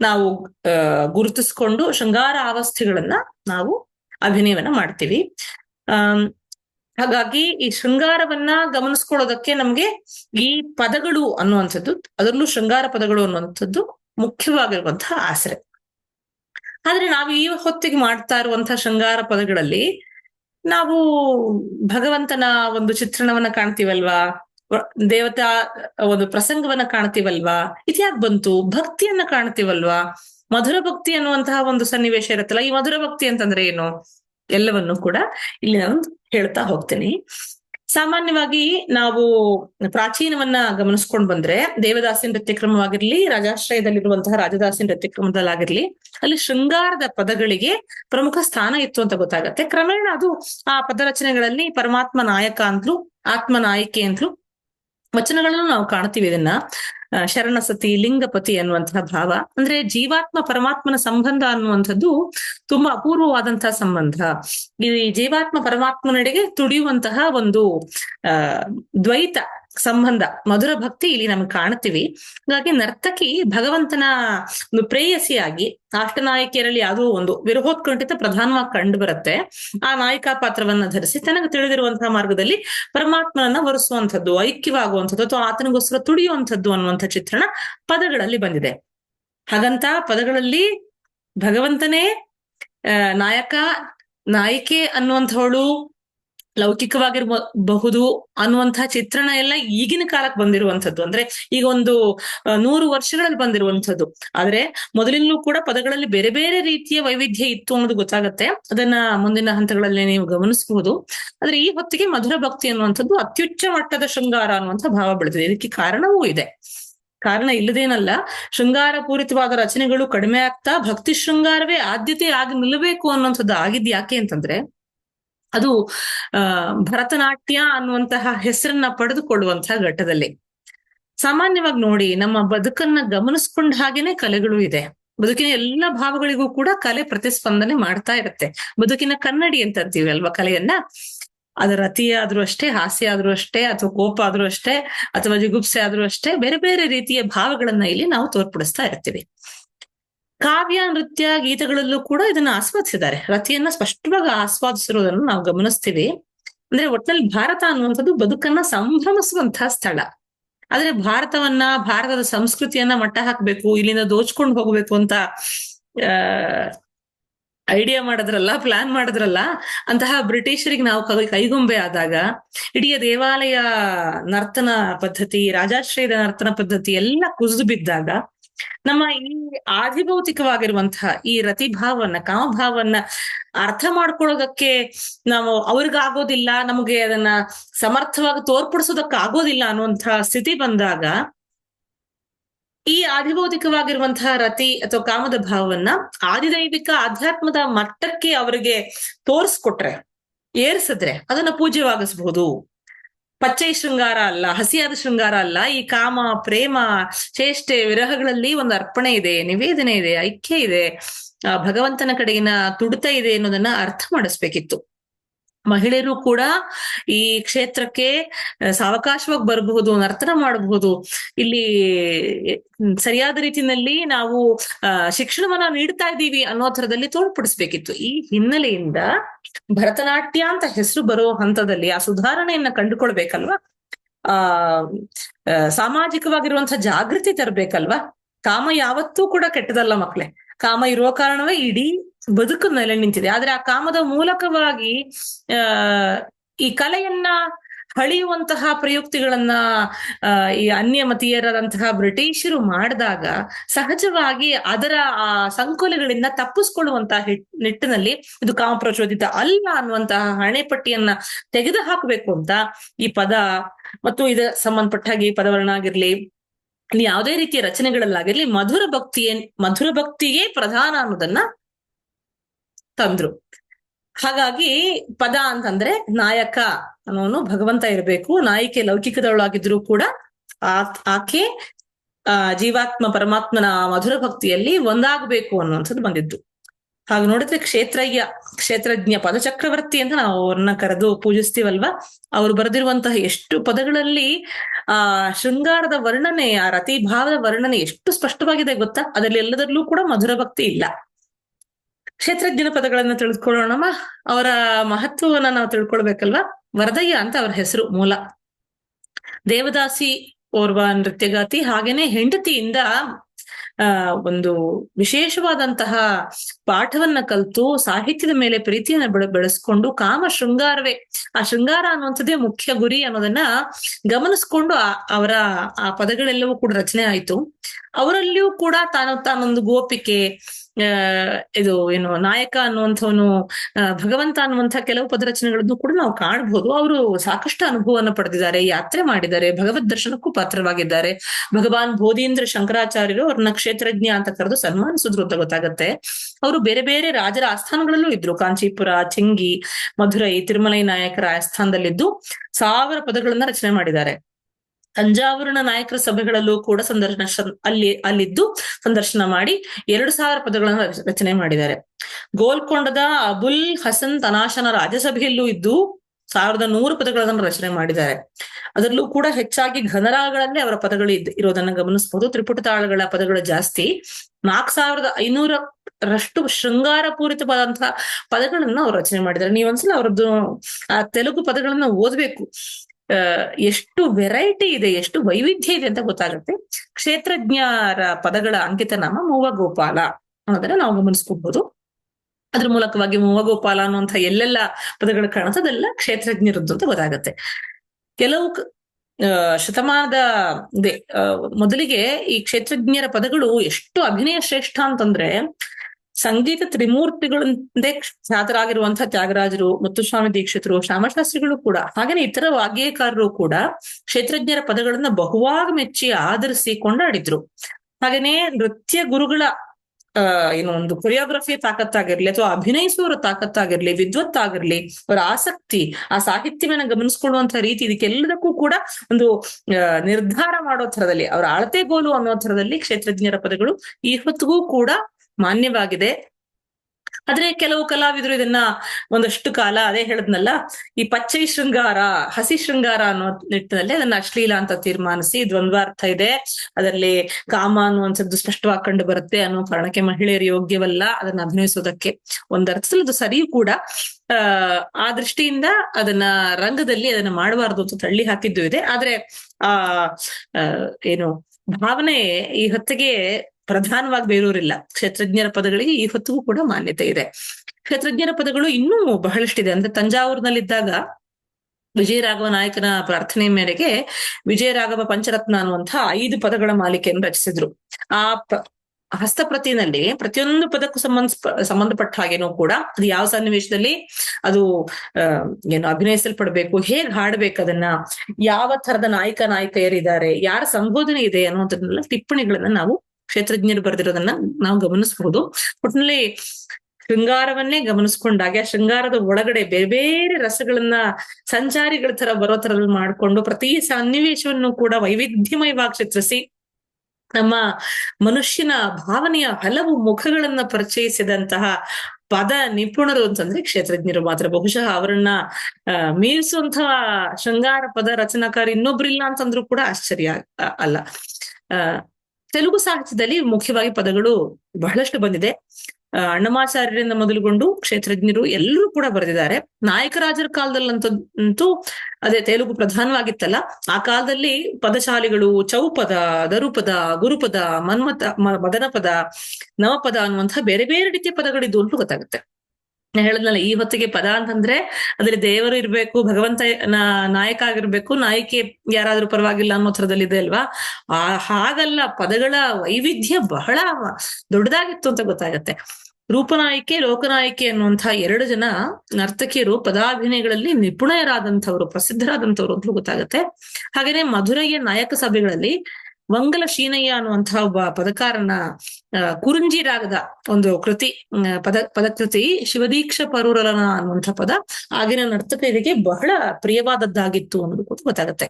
ನಾವು ಗುರುತಿಸ್ಕೊಂಡು ಶೃಂಗಾರ ಅವಸ್ಥೆಗಳನ್ನ ನಾವು ಅಭಿನಯವನ್ನ ಮಾಡ್ತೀವಿ. ಅಹ್ ಹಾಗಾಗಿ ಈ ಶೃಂಗಾರವನ್ನ ಗಮನಿಸ್ಕೊಳ್ಳೋದಕ್ಕೆ ನಮ್ಗೆ ಈ ಪದಗಳು ಅನ್ನುವಂಥದ್ದು, ಅದರಲ್ಲೂ ಶೃಂಗಾರ ಪದಗಳು ಅನ್ನುವಂಥದ್ದು ಮುಖ್ಯವಾಗಿರುವಂತಹ ಆಸರೆ. ಆದ್ರೆ ನಾವು ಈ ಹೊತ್ತಿಗೆ ಮಾಡ್ತಾ ಇರುವಂತಹ ಶೃಂಗಾರ ಪದಗಳಲ್ಲಿ ನಾವು ಭಗವಂತನ ಒಂದು ಚಿತ್ರಣವನ್ನ ಕಾಣ್ತೀವಲ್ವಾ? ದೇವತಾ ಒಂದು ಪ್ರಸಂಗವನ್ನ ಕಾಣ್ತೀವಲ್ವಾ? ಇದ್ಯಾಕ್ ಬಂತು? ಭಕ್ತಿಯನ್ನ ಕಾಣ್ತೀವಲ್ವಾ? ಮಧುರ ಭಕ್ತಿ ಅನ್ನುವಂತಹ ಒಂದು ಸನ್ನಿವೇಶ ಇರುತ್ತಲ್ಲ, ಈ ಮಧುರ ಭಕ್ತಿ ಅಂತಂದ್ರೆ ಏನು? ಎಲ್ಲವನ್ನು ಕೂಡ ಇಲ್ಲಿ ನಾನು ಹೇಳ್ತಾ ಹೋಗ್ತೀನಿ. ಸಾಮಾನ್ಯವಾಗಿ ನಾವು ಪ್ರಾಚೀನವನ್ನ ಗಮನಿಸ್ಕೊಂಡ್ ಬಂದ್ರೆ ದೇವದಾಸಿ ನೃತ್ಯಕ್ರಮವಾಗಿರ್ಲಿ, ರಾಜಾಶ್ರಯದಲ್ಲಿರುವಂತಹ ರಾಜದಾಸಿ ನೃತ್ಯಕ್ರಮದಲ್ಲಾಗಿರ್ಲಿ, ಅಲ್ಲಿ ಶೃಂಗಾರದ ಪದಗಳಿಗೆ ಪ್ರಮುಖ ಸ್ಥಾನ ಇತ್ತು ಅಂತ ಗೊತ್ತಾಗತ್ತೆ. ಕ್ರಮೇಣ ಅದು ಆ ಪದರಚನೆಗಳಲ್ಲಿ ಪರಮಾತ್ಮ ನಾಯಕ ಅಂತಲೂ ಆತ್ಮ ನಾಯಕಿ ಅಂತಲೂ ವಚನಗಳನ್ನು ನಾವು ಕಾಣ್ತೀವಿ ಇದನ್ನ. ಶರಣಸತಿ ಲಿಂಗಪತಿ ಅನ್ನುವಂತಹ ಭಾವ. ಅಂದ್ರೆ ಜೀವಾತ್ಮ, ಪರಮಾತ್ಮನ ಸಂಬಂಧ ಅನ್ನುವಂಥದ್ದು ತುಂಬಾ ಅಪೂರ್ವವಾದಂತಹ ಸಂಬಂಧ. ಈ ಜೀವಾತ್ಮ ಪರಮಾತ್ಮನಡೆಗೆ ತುಡಿಯುವಂತಹ ಒಂದು ಅಹ್ ದ್ವೈತ ಸಂಬಂಧ, ಮಧುರ ಭಕ್ತಿ ಇಲ್ಲಿ ನಮ್ಗೆ ಕಾಣ್ತೀವಿ ಹಾಗಾಗಿ ನರ್ತಕಿ ಭಗವಂತನ ಒಂದು ಪ್ರೇಯಸಿಯಾಗಿ ಅಷ್ಟನಾಯಕಿಯರಲ್ಲಿ ಯಾವುದೋ ಒಂದು ವಿರಹೋತ್ಕಂಠಿತ ಪ್ರಧಾನವಾಗಿ ಕಂಡು ಬರುತ್ತೆ ಆ ನಾಯಿಕಾ ಪಾತ್ರವನ್ನ ಧರಿಸಿ ತನಗೆ ತಿಳಿದಿರುವಂತಹ ಮಾರ್ಗದಲ್ಲಿ ಪರಮಾತ್ಮನನ್ನ ಒರೆಸುವಂಥದ್ದು ಐಕ್ಯವಾಗುವಂಥದ್ದು ಅಥವಾ ಆತನಿಗೋಸ್ಕರ ತುಡಿಯುವಂಥದ್ದು ಅನ್ನುವಂಥ ಚಿತ್ರಣ ಪದಗಳಲ್ಲಿ ಬಂದಿದೆ. ಹಾಗಂತ ಪದಗಳಲ್ಲಿ ಭಗವಂತನೇ ನಾಯಕ, ನಾಯಿಕೆ ಅನ್ನುವಂಥವಳು ಲೌಕಿಕವಾಗಿರಬಹುದು ಅನ್ನುವಂತಹ ಚಿತ್ರಣ ಎಲ್ಲ ಈಗಿನ ಕಾಲಕ್ಕೆ ಬಂದಿರುವಂತದ್ದು ಅಂದ್ರೆ ಈಗ ಒಂದು ನೂರು ವರ್ಷಗಳಲ್ಲಿ ಬಂದಿರುವಂತದ್ದು ಆದ್ರೆ ಮೊದಲಿನೂ ಕೂಡ ಪದಗಳಲ್ಲಿ ಬೇರೆ ಬೇರೆ ರೀತಿಯ ವೈವಿಧ್ಯ ಇತ್ತು ಅನ್ನೋದು ಗೊತ್ತಾಗತ್ತೆ. ಅದನ್ನ ಮುಂದಿನ ಹಂತಗಳಲ್ಲಿ ನೀವು ಗಮನಿಸಬಹುದು. ಆದ್ರೆ ಈ ಹೊತ್ತಿಗೆ ಮಧುರ ಭಕ್ತಿ ಅನ್ನುವಂಥದ್ದು ಅತ್ಯುಚ್ಚ ಮಟ್ಟದ ಶೃಂಗಾರ ಅನ್ನುವಂಥ ಭಾವ ಬೆಳೆದಿದೆ. ಇದಕ್ಕೆ ಕಾರಣವೂ ಇದೆ. ಕಾರಣ ಇಲ್ಲದೇನಲ್ಲ, ಶೃಂಗಾರ ಪೂರಿತವಾದ ರಚನೆಗಳು ಕಡಿಮೆ ಆಗ್ತಾ ಭಕ್ತಿ ಶೃಂಗಾರವೇ ಆದ್ಯತೆ ಆಗಿ ನಿಲ್ಲಬೇಕು ಅನ್ನುವಂಥದ್ದು ಆಗಿದ್ ಯಾಕೆ ಅಂತಂದ್ರೆ ಅದು ಭರತನಾಟ್ಯ ಅನ್ನುವಂತಹ ಹೆಸರನ್ನ ಪಡೆದುಕೊಳ್ಳುವಂತಹ ಘಟ್ಟದಲ್ಲಿ. ಸಾಮಾನ್ಯವಾಗಿ ನೋಡಿ, ನಮ್ಮ ಬದುಕನ್ನ ಗಮನಿಸ್ಕೊಂಡ ಹಾಗೇನೆ ಕಲೆಗಳು ಇದೆ. ಬದುಕಿನ ಎಲ್ಲ ಭಾವಗಳಿಗೂ ಕೂಡ ಕಲೆ ಪ್ರತಿಸ್ಪಂದನೆ ಮಾಡ್ತಾ ಇರುತ್ತೆ. ಬದುಕಿನ ಕನ್ನಡಿ ಅಂತ ಅಂತೀವಿ ಅಲ್ವಾ ಕಲೆಯನ್ನ? ಅದರ ಅತಿ ಆದ್ರೂ ಅಷ್ಟೇ, ಹಾಸ್ಯ ಆದ್ರೂ ಅಷ್ಟೇ, ಅಥವಾ ಕೋಪ ಆದ್ರೂ ಅಷ್ಟೇ, ಅಥವಾ ಜಿಗುಪ್ಸೆ ಆದ್ರೂ ಅಷ್ಟೇ, ಬೇರೆ ಬೇರೆ ರೀತಿಯ ಭಾವಗಳನ್ನ ಇಲ್ಲಿ ನಾವು ತೋರ್ಪಡಿಸ್ತಾ ಇರ್ತೀವಿ. ಕಾವ್ಯ, ನೃತ್ಯ ಗೀತೆಗಳಲ್ಲೂ ಕೂಡ ಇದನ್ನ ಆಸ್ವಾದಿಸಿದ್ದಾರೆ. ರತಿಯನ್ನ ಸ್ಪಷ್ಟವಾಗಿ ಆಸ್ವಾದಿಸಿರೋದನ್ನು ನಾವು ಗಮನಿಸ್ತೀವಿ. ಅಂದ್ರೆ ಒಟ್ಟಿನಲ್ಲಿ ಭಾರತ ಅನ್ನುವಂಥದ್ದು ಬದುಕನ್ನ ಸಂಭ್ರಮಿಸುವಂತಹ ಸ್ಥಳ. ಆದ್ರೆ ಭಾರತವನ್ನ, ಭಾರತದ ಸಂಸ್ಕೃತಿಯನ್ನ ಮಟ್ಟ ಹಾಕ್ಬೇಕು, ಇಲ್ಲಿಂದ ದೋಚ್ಕೊಂಡು ಹೋಗ್ಬೇಕು ಅಂತ ಐಡಿಯಾ ಮಾಡಿದ್ರಲ್ಲ ಪ್ಲಾನ್ ಮಾಡಿದ್ರಲ್ಲ, ಅಂತಹ ಬ್ರಿಟಿಷರಿಗೆ ನಾವು ಕೈಗೊಂಬೆ ಆದಾಗ, ಇಡೀ ದೇವಾಲಯ ನರ್ತನ ಪದ್ಧತಿ, ರಾಜಾಶ್ರಯದ ನರ್ತನ ಪದ್ಧತಿ ಎಲ್ಲ ಕುಸಿದು ಬಿದ್ದಾಗ ನಮ್ಮ ಈ ಆಧಿಭೌತಿಕವಾಗಿರುವಂತಹ ಈ ರತಿಭಾವನ್ನ ಕಾಮಭಾವನ್ನ ಅರ್ಥ ಮಾಡ್ಕೊಳ್ಳೋದಕ್ಕೆ ನಾವು ಅವ್ರಿಗಾಗೋದಿಲ್ಲ, ನಮಗೆ ಅದನ್ನ ಸಮರ್ಥವಾಗಿ ತೋರ್ಪಡಿಸೋದಕ್ಕೆ ಆಗೋದಿಲ್ಲ ಅನ್ನುವಂತಹ ಸ್ಥಿತಿ ಬಂದಾಗ, ಈ ಆಧಿಭೌತಿಕವಾಗಿರುವಂತಹ ರತಿ ಅಥವಾ ಕಾಮದ ಭಾವವನ್ನ ಆದಿದೈವಿಕ ಆಧ್ಯಾತ್ಮದ ಮಟ್ಟಕ್ಕೆ ಅವರಿಗೆ ತೋರಿಸ್ಕೊಟ್ರೆ, ಏರ್ಸಿದ್ರೆ ಅದನ್ನ ಪೂಜ್ಯವಾಗಿಸಬಹುದು ಪಚ್ಚೈ ಶೃಂಗಾರ ಅಲ್ಲ, ಹಸಿಯಾದ ಶೃಂಗಾರ ಅಲ್ಲ, ಈ ಕಾಮ, ಪ್ರೇಮ ಚೇಷ್ಟೆ ವಿರಹಗಳಲ್ಲಿ ಒಂದು ಅರ್ಪಣೆ ಇದೆ, ನಿವೇದನೆ ಇದೆ, ಐಕ್ಯ ಇದೆ ಭಗವಂತನ ಕಡೆಗಿನ ತುಡಿತ ಇದೆ ಅನ್ನೋದನ್ನ ಅರ್ಥ ಮಾಡಿಸ್ಬೇಕಿತ್ತು. ಮಹಿಳೆಯರು ಕೂಡ ಈ ಕ್ಷೇತ್ರಕ್ಕೆ ಸಾವಕಾಶವಾಗಿ ಬರಬಹುದು ನರ್ತನ ಮಾಡಬಹುದು. ಇಲ್ಲಿ ಸರಿಯಾದ ರೀತಿಯಲ್ಲಿ ನಾವು ಶಿಕ್ಷಣವನ್ನ ನೀಡ್ತಾ ಇದ್ದೀವಿ ಅನ್ನೋ ಥರದಲ್ಲಿ ತೋರ್ಪಡಿಸ್ಬೇಕಿತ್ತು. ಈ ಹಿನ್ನೆಲೆಯಿಂದ ಭರತನಾಟ್ಯ ಅಂತ ಹೆಸರು ಬರೋ ಹಂತದಲ್ಲಿ ಆ ಸುಧಾರಣೆಯನ್ನ ಕಂಡುಕೊಳ್ಬೇಕಲ್ವಾ? ಆ ಆ, ಸಾಮಾಜಿಕವಾಗಿರುವಂತಹ ಜಾಗೃತಿ ತರಬೇಕಲ್ವಾ? ಕಾಮ ಯಾವತ್ತೂ ಕೂಡ ಕೆಟ್ಟದಲ್ಲ ಮಕ್ಳೆ. ಕಾಮ ಇರುವ ಕಾರಣವೇ ಇಡೀ ಬದುಕು ಮೇಲೆ ನಿಂತಿದೆ. ಆದ್ರೆ ಆ ಕಾಮದ ಮೂಲಕವಾಗಿ ಈ ಕಲೆಯನ್ನ ಹಳಿಯುವಂತಹ ಪ್ರಯುಕ್ತಿಗಳನ್ನ ಈ ಅನ್ಯಮತೀಯರಾದಂತಹ ಬ್ರಿಟಿಷರು ಮಾಡಿದಾಗ ಸಹಜವಾಗಿ ಅದರ ಆ ಸಂಕುಲಗಳಿಂದ ತಪ್ಪಿಸ್ಕೊಳ್ಳುವಂತಹ ನಿಟ್ಟಿನಲ್ಲಿ ಇದು ಕಾಮ ಪ್ರಚೋದಿತ ಅಲ್ಲ ಅನ್ನುವಂತಹ ಹಣೆಪಟ್ಟಿಯನ್ನ ತೆಗೆದು ಹಾಕಬೇಕು ಅಂತ ಈ ಪದ ಮತ್ತು ಇದ ಸಂಬಂಧಪಟ್ಟ ಹಾಗೆ ಈ ಪದವರ್ಣ ಆಗಿರ್ಲಿ ಯಾವುದೇ ರೀತಿಯ ರಚನೆಗಳಲ್ಲಾಗಿರ್ಲಿ ಮಧುರ ಭಕ್ತಿಯೇ ಮಧುರ ಭಕ್ತಿಯೇ ಪ್ರಧಾನ ಅನ್ನೋದನ್ನ ತಂದ್ರು. ಹಾಗಾಗಿ ಪದ ಅಂತಂದ್ರೆ ನಾಯಕ ಅನ್ನೋನು ಭಗವಂತ ಇರಬೇಕು. ನಾಯಕಿ ಲೌಕಿಕದವಳಾಗಿದ್ರು ಕೂಡ ಆಕೆ, ಆ, ಜೀವಾತ್ಮ, ಪರಮಾತ್ಮನ ಮಧುರ ಭಕ್ತಿಯಲ್ಲಿ ಒಂದಾಗಬೇಕು ಅನ್ನುವಂಥದ್ದು ಬಂದಿದ್ದು. ಹಾಗೆ ನೋಡಿದ್ರೆ ಕ್ಷೇತ್ರಯ್ಯ, ಕ್ಷೇತ್ರಜ್ಞ ಪದಚಕ್ರವರ್ತಿ ಅಂತ ನಾವು ಅವ್ರನ್ನ ಕರೆದು ಪೂಜಿಸ್ತೀವಲ್ವಾ? ಅವರು ಬರೆದಿರುವಂತಹ ಎಷ್ಟು ಪದಗಳಲ್ಲಿ, ಆ, ಶೃಂಗಾರದ ವರ್ಣನೆ, ಆ ರತಿ ಭಾವದ ವರ್ಣನೆ ಎಷ್ಟು ಸ್ಪಷ್ಟವಾಗಿದೆ ಗೊತ್ತಾ? ಅದರಲ್ಲಿ ಎಲ್ಲದರಲ್ಲೂ ಕೂಡ ಮಧುರ ಭಕ್ತಿ ಇಲ್ಲ. ಕ್ಷೇತ್ರಜ್ಞನ ಪದಗಳನ್ನ ತಿಳಿದುಕೊಳ್ಳೋಣಮ್ಮ. ಅವರ ಮಹತ್ವವನ್ನ ನಾವು ತಿಳ್ಕೊಳ್ಬೇಕಲ್ವಾ? ವರದಯ್ಯ ಅಂತ ಅವರ ಹೆಸರು, ಮೂಲ. ದೇವದಾಸಿ ಓರ್ವ ನೃತ್ಯಗಾತಿ ಹಾಗೇನೆ ಹೆಂಡತಿಯಿಂದ, ಆ, ಒಂದು ವಿಶೇಷವಾದಂತಹ ಪಾಠವನ್ನ ಕಲಿತು ಸಾಹಿತ್ಯದ ಮೇಲೆ ಪ್ರೀತಿಯನ್ನ ಬೆಳೆ, ಬೆಳೆಸ್ಕೊಂಡು ಕಾಮ ಶೃಂಗಾರವೇ. ಆ ಶೃಂಗಾರ ಅನ್ನುವಂಥದ್ದೇ ಮುಖ್ಯ ಗುರಿ ಅನ್ನೋದನ್ನ ಗಮನಿಸ್ಕೊಂಡು ಅವರ ಆ ಪದಗಳೆಲ್ಲವೂ ಕೂಡ ರಚನೆ ಆಯ್ತು. ಅವರಲ್ಲಿಯೂ ಕೂಡ ತಾನು ತಾನೊಂದು ಗೋಪಿಕೆ ಇದು ಏನು ನಾಯಕ ಅನ್ನುವಂಥವನು ಭಗವಂತ ಅನ್ನುವಂಥ ಕೆಲವು ಪದರಚನೆಗಳನ್ನು ಕೂಡ ನಾವು ಕಾಣಬಹುದು ಅವರು ಸಾಕಷ್ಟು ಅನುಭವವನ್ನು ಪಡೆದಿದ್ದಾರೆ, ಯಾತ್ರೆ ಮಾಡಿದ್ದಾರೆ, ಭಗವದ್ ದರ್ಶನಕ್ಕೂ ಪಾತ್ರವಾಗಿದ್ದಾರೆ. ಭಗವಾನ್ ಬೋಧೀಂದ್ರ ಶಂಕರಾಚಾರ್ಯರು ಅವ್ರನ್ನ ಕ್ಷೇತ್ರಜ್ಞ ಅಂತ ಕರೆದು ಸನ್ಮಾನಿಸಿದ್ರು ಅಂತ ಗೊತ್ತಾಗತ್ತೆ. ಅವರು ಬೇರೆ ಬೇರೆ ರಾಜರ ಆಸ್ಥಾನಗಳಲ್ಲೂ ಇದ್ರು. ಕಾಂಚೀಪುರ, ಚಿಂಗಿ, ಮಧುರೈ, ತಿರುಮಲೈ ನಾಯಕರ ಆಸ್ಥಾನದಲ್ಲಿದ್ದು ಸಾವಿರ ಪದಗಳನ್ನ ರಚನೆ ಮಾಡಿದ್ದಾರೆ. ತಂಜಾವೂರಿನ ನಾಯಕರ ಸಭೆಗಳಲ್ಲೂ ಕೂಡ ಸಂದರ್ಶನ ಅಲ್ಲಿ, ಅಲ್ಲಿದ್ದು ಸಂದರ್ಶನ ಮಾಡಿ ಎರಡು ಸಾವಿರ ಪದಗಳನ್ನು ರಚ- ರಚನೆ ಮಾಡಿದ್ದಾರೆ. ಗೋಲ್ಕೊಂಡದ ಅಬುಲ್ ಹಸನ್ ತನಾಶನ ರಾಜ್ಯಸಭೆಯಲ್ಲೂ ಇದ್ದು ಸಾವಿರದ ನೂರು ಪದಗಳನ್ನು ರಚನೆ ಮಾಡಿದ್ದಾರೆ. ಅದರಲ್ಲೂ ಕೂಡ ಹೆಚ್ಚಾಗಿ ಘನರಾಗಳಲ್ಲೇ ಅವರ ಪದಗಳು ಇರೋದನ್ನ ಗಮನಿಸಬಹುದು ತ್ರಿಪುಟ ತಾಳಗಳ ಪದಗಳು ಜಾಸ್ತಿ. ನಾಲ್ಕ್ ಸಾವಿರದ ಐನೂರರಷ್ಟು ಶೃಂಗಾರ ಪೂರಿತವಾದಂತಹ ಪದಗಳನ್ನ ಅವ್ರು ರಚನೆ ಮಾಡಿದ್ದಾರೆ. ನೀವೊಂದ್ಸಲ ಅವರದ್ದು ಆ ತೆಲುಗು ಪದಗಳನ್ನ ಓದ್ಬೇಕು. ಎಷ್ಟು ವೆರೈಟಿ ಇದೆ, ಎಷ್ಟು ವೈವಿಧ್ಯ ಇದೆ ಅಂತ ಗೊತ್ತಾಗುತ್ತೆ. ಕ್ಷೇತ್ರಜ್ಞರ ಪದಗಳ ಅಂಕಿತ ನಾಮ ಮೂವ ಗೋಪಾಲ ಅನ್ನೋದನ್ನ ನಾವು ಗಮನಿಸ್ಕೋಬಹುದು ಅದ್ರ ಮೂಲಕವಾಗಿ ಮೂವಗೋಪಾಲ ಅನ್ನುವಂಥ ಎಲ್ಲೆಲ್ಲ ಪದಗಳು ಕಾಣುತ್ತೆ, ಅದೆಲ್ಲ ಕ್ಷೇತ್ರಜ್ಞರದ್ದು ಅಂತ ಗೊತ್ತಾಗತ್ತೆ. ಕೆಲವು ಶತಮಾನದ ಮೊದಲಿಗೆ ಈ ಕ್ಷೇತ್ರಜ್ಞರ ಪದಗಳು ಎಷ್ಟು ಅಭಿನಯ ಶ್ರೇಷ್ಠ ಅಂತಂದ್ರೆ ಸಂಗೀತ ತ್ರಿಮೂರ್ತಿಗಳಂದೇ ಖ್ಯಾತರಾಗಿರುವಂತಹ ತ್ಯಾಗರಾಜರು ಮುತ್ತುಸ್ವಾಮಿ ದೀಕ್ಷಿತರು, ಶ್ಯಾಮಶಾಸ್ತ್ರಿಗಳು ಕೂಡ, ಹಾಗೇನೆ ಇತರ ವಾಗ್ಯಕಾರರು ಕೂಡ ಕ್ಷೇತ್ರಜ್ಞರ ಪದಗಳನ್ನ ಬಹುವಾಗಿ ಮೆಚ್ಚಿ ಆಧರಿಸಿ ಕೊಂಡಾಡಿದ್ರು ಹಾಗೇನೆ ನೃತ್ಯ ಗುರುಗಳ ಏನು ಒಂದು ಕೊರಿಯೋಗ್ರಫಿ ತಾಕತ್ತಾಗಿರ್ಲಿ ಅಥವಾ ಅಭಿನಯಿಸುವವರ ತಾಕತ್ತಾಗಿರ್ಲಿ, ವಿದ್ವತ್ತಾಗಿರ್ಲಿ, ಅವರ ಆಸಕ್ತಿ, ಆ ಸಾಹಿತ್ಯವನ್ನ ಗಮನಿಸ್ಕೊಳ್ಳುವಂತಹ ರೀತಿ ಇದಕ್ಕೆಲ್ಲದಕ್ಕೂ ಕೂಡ ಒಂದು ನಿರ್ಧಾರ ಮಾಡೋ ಥರದಲ್ಲಿ, ಅವರ ಅಳತೆಗೋಲು ಅನ್ನೋ ಥರದಲ್ಲಿ ಕ್ಷೇತ್ರಜ್ಞರ ಪದಗಳು ಈ ಹೊತ್ತಿಗೂ ಕೂಡ ಮಾನ್ಯವಾಗಿದೆ. ಆದ್ರೆ ಕೆಲವು ಕಲಾವಿದರು ಇದನ್ನ ಒಂದಷ್ಟು ಕಾಲ ಅದೇ ಹೇಳದ್ನಲ್ಲ ಈ ಪಚ್ಚೈ ಶೃಂಗಾರ ಹಸಿ ಶೃಂಗಾರ ಅನ್ನೋ ನಿಟ್ಟಿನಲ್ಲಿ ಅದನ್ನ ಅಶ್ಲೀಲ ಅಂತ ತೀರ್ಮಾನಿಸಿ ದ್ವಂದ್ವಾರ್ಥ ಇದೆ. ಅದರಲ್ಲಿ ಕಾಮ ಅನ್ನುವಂಥದ್ದು ಸ್ಪಷ್ಟವಾಗಿ ಕಂಡು ಬರುತ್ತೆ ಅನ್ನೋ ಕಾರಣಕ್ಕೆ ಮಹಿಳೆಯರು ಯೋಗ್ಯವಲ್ಲ ಅದನ್ನ ಅಭಿನಯಿಸೋದಕ್ಕೆ ಒಂದರ್ಥದಲ್ಲಿ ಅದು ಸರಿಯೂ ಕೂಡ. ಆ ದೃಷ್ಟಿಯಿಂದ ಅದನ್ನ ರಂಗದಲ್ಲಿ ಅದನ್ನ ಮಾಡಬಾರ್ದು ಅಂತ ತಳ್ಳಿ ಹಾಕಿದ್ದು ಇದೆ. ಆದ್ರೆ ಆ, ಏನು ಭಾವನೆ ಈ ಹೊತ್ತಿಗೆ ಪ್ರಧಾನವಾಗಿ ಬೇರೂರಿಲ್ಲ. ಕ್ಷೇತ್ರಜ್ಞರ ಪದಗಳಿಗೆ ಈ ಹೊತ್ತಿಗೂ ಕೂಡ ಮಾನ್ಯತೆ ಇದೆ. ಕ್ಷೇತ್ರಜ್ಞರ ಪದಗಳು ಇನ್ನೂ ಬಹಳಷ್ಟಿದೆ. ಅಂದ್ರೆ ತಂಜಾವೂರಿನಲ್ಲಿದ್ದಾಗ ವಿಜಯರಾಘವ ನಾಯಕನ ಪ್ರಾರ್ಥನೆ ಮೇರೆಗೆ ವಿಜಯರಾಘವ ಪಂಚರತ್ನ ಅನ್ನುವಂತಹ ಐದು ಪದಗಳ ಮಾಲಿಕೆಯನ್ನು ರಚಿಸಿದ್ರು. ಆ ಹಸ್ತಪ್ರತಿನಲ್ಲಿ ಪ್ರತಿಯೊಂದು ಪದಕ್ಕೂ ಸಂಬಂಧ, ಸಂಬಂಧಪಟ್ಟ ಹಾಗೇನೂ ಕೂಡ ಅದು ಯಾವ ಸನ್ನಿವೇಶದಲ್ಲಿ ಅದು ಏನು ಅಭಿನಯಿಸಲ್ಪಡ್ಬೇಕು, ಹೇಗ್ ಹಾಡ್ಬೇಕು ಅದನ್ನ, ಯಾವ ತರದ ನಾಯಕ, ನಾಯಕಿಯರಿದ್ದಾರೆ, ಯಾರ ಸಂಬೋಧನೆ ಇದೆ ಅನ್ನುವಂಥದ್ದನ್ನೆಲ್ಲ ಟಿಪ್ಪಣಿಗಳನ್ನ ನಾವು ಕ್ಷೇತ್ರಜ್ಞರು ಬರೆದಿರೋದನ್ನ ನಾವು ಗಮನಿಸಬಹುದು. ಒಟ್ಟಿನಲ್ಲಿ ಶೃಂಗಾರವನ್ನೇ ಗಮನಿಸ್ಕೊಂಡಾಗ ಆ ಶೃಂಗಾರದ ಒಳಗಡೆ ಬೇರೆ ಬೇರೆ ರಸಗಳನ್ನ ಸಂಚಾರಿಗಳ ತರ ಬರೋ ತರದಲ್ಲಿ ಮಾಡ್ಕೊಂಡು ಪ್ರತಿ ಸನ್ನಿವೇಶವನ್ನು ಕೂಡ ವೈವಿಧ್ಯಮಯವಾಗಿ ಚಿತ್ರಿಸಿ ನಮ್ಮ ಮನುಷ್ಯನ ಭಾವನೆಯ ಹಲವು ಮುಖಗಳನ್ನ ಪರಿಚಯಿಸಿದಂತಹ ಪದ ನಿಪುಣರು ಅಂತಂದ್ರೆ ಕ್ಷೇತ್ರಜ್ಞರು ಮಾತ್ರ. ಬಹುಶಃ ಅವರನ್ನ ಮೀರಿಸುವಂತಹ ಶೃಂಗಾರ ಪದ ರಚನಾಕಾರ ಇನ್ನೊಬ್ರಿಲ್ಲ ಅಂತಂದ್ರೂ ಕೂಡ ಆಶ್ಚರ್ಯ ಅಲ್ಲ. ತೆಲುಗು ಸಾಹಿತ್ಯದಲ್ಲಿ ಮುಖ್ಯವಾಗಿ ಪದಗಳು ಬಹಳಷ್ಟು ಬಂದಿದೆ. ಅಣ್ಣಮಾಚಾರ್ಯರಿಂದ ಮೊದಲುಗೊಂಡು ಕ್ಷೇತ್ರಜ್ಞರು ಎಲ್ಲರೂ ಕೂಡ ಬರೆದಿದ್ದಾರೆ. ನಾಯಕರಾಜರ ಕಾಲದಲ್ಲಂತೂ ಅದೇ ತೆಲುಗು ಪ್ರಧಾನವಾಗಿತ್ತಲ್ಲ, ಆ ಕಾಲದಲ್ಲಿ ಪದಶಾಲಿಗಳು ಚೌಪದ, ದರುಪದ, ಗುರುಪದ ಮನ್ಮತ ಮದನಪದ, ನವಪದ ಅನ್ನುವಂತಹ ಬೇರೆ ಬೇರೆ ರೀತಿಯ ಪದಗಳಿದ್ದು ಅಂತ ಗೊತ್ತಾಗುತ್ತೆ. ಹೇಳದ್ನಲ್ಲ, ಈ ಹೊತ್ತಿಗೆ ಪದ ಅಂತಂದ್ರೆ ಅದ್ರಲ್ಲಿ ದೇವರು ಇರ್ಬೇಕು, ಭಗವಂತ ನಾಯಕ ಆಗಿರ್ಬೇಕು, ನಾಯಕಿ ಯಾರಾದ್ರೂ ಪರವಾಗಿಲ್ಲ ಅನ್ನೋ ಥರದಲ್ಲಿ ಇದೆ ಅಲ್ವಾ? ಆ, ಹಾಗಲ್ಲ, ಪದಗಳ ವೈವಿಧ್ಯ ಬಹಳ ದೊಡ್ಡದಾಗಿತ್ತು ಅಂತ ಗೊತ್ತಾಗತ್ತೆ. ರೂಪನಾಯಕಿ, ಲೋಕನಾಯಕಿ ಅನ್ನುವಂತಹ ಎರಡು ಜನ ನರ್ತಕಿಯರು ಪದಾಭಿನಯಗಳಲ್ಲಿ ನಿಪುಣರಾದಂಥವ್ರು, ಪ್ರಸಿದ್ಧರಾದಂಥವ್ರು ಅಂತ ಗೊತ್ತಾಗತ್ತೆ. ಹಾಗೇನೆ ಮಧುರೈಯ ನಾಯಕ ಸಭೆಗಳಲ್ಲಿ ವಂಗಲ ಶೀನಯ್ಯ ಅನ್ನುವಂತಹ ಒಬ್ಬ ಪದಕಾರನ ಕುರುಂಜಿ ರಾಗದ ಒಂದು ಕೃತಿ ಪದ, ಪದಕೃತಿ ಶಿವದೀಕ್ಷ ಪರೂರಲನ ಅನ್ನುವಂಥ ಪದ ಆಗಿನ ನರ್ತಕರಿಗೆ ಬಹಳ ಪ್ರಿಯವಾದದ್ದಾಗಿತ್ತು ಅನ್ನೋದು ಕೂಡ ಗೊತ್ತಾಗತ್ತೆ.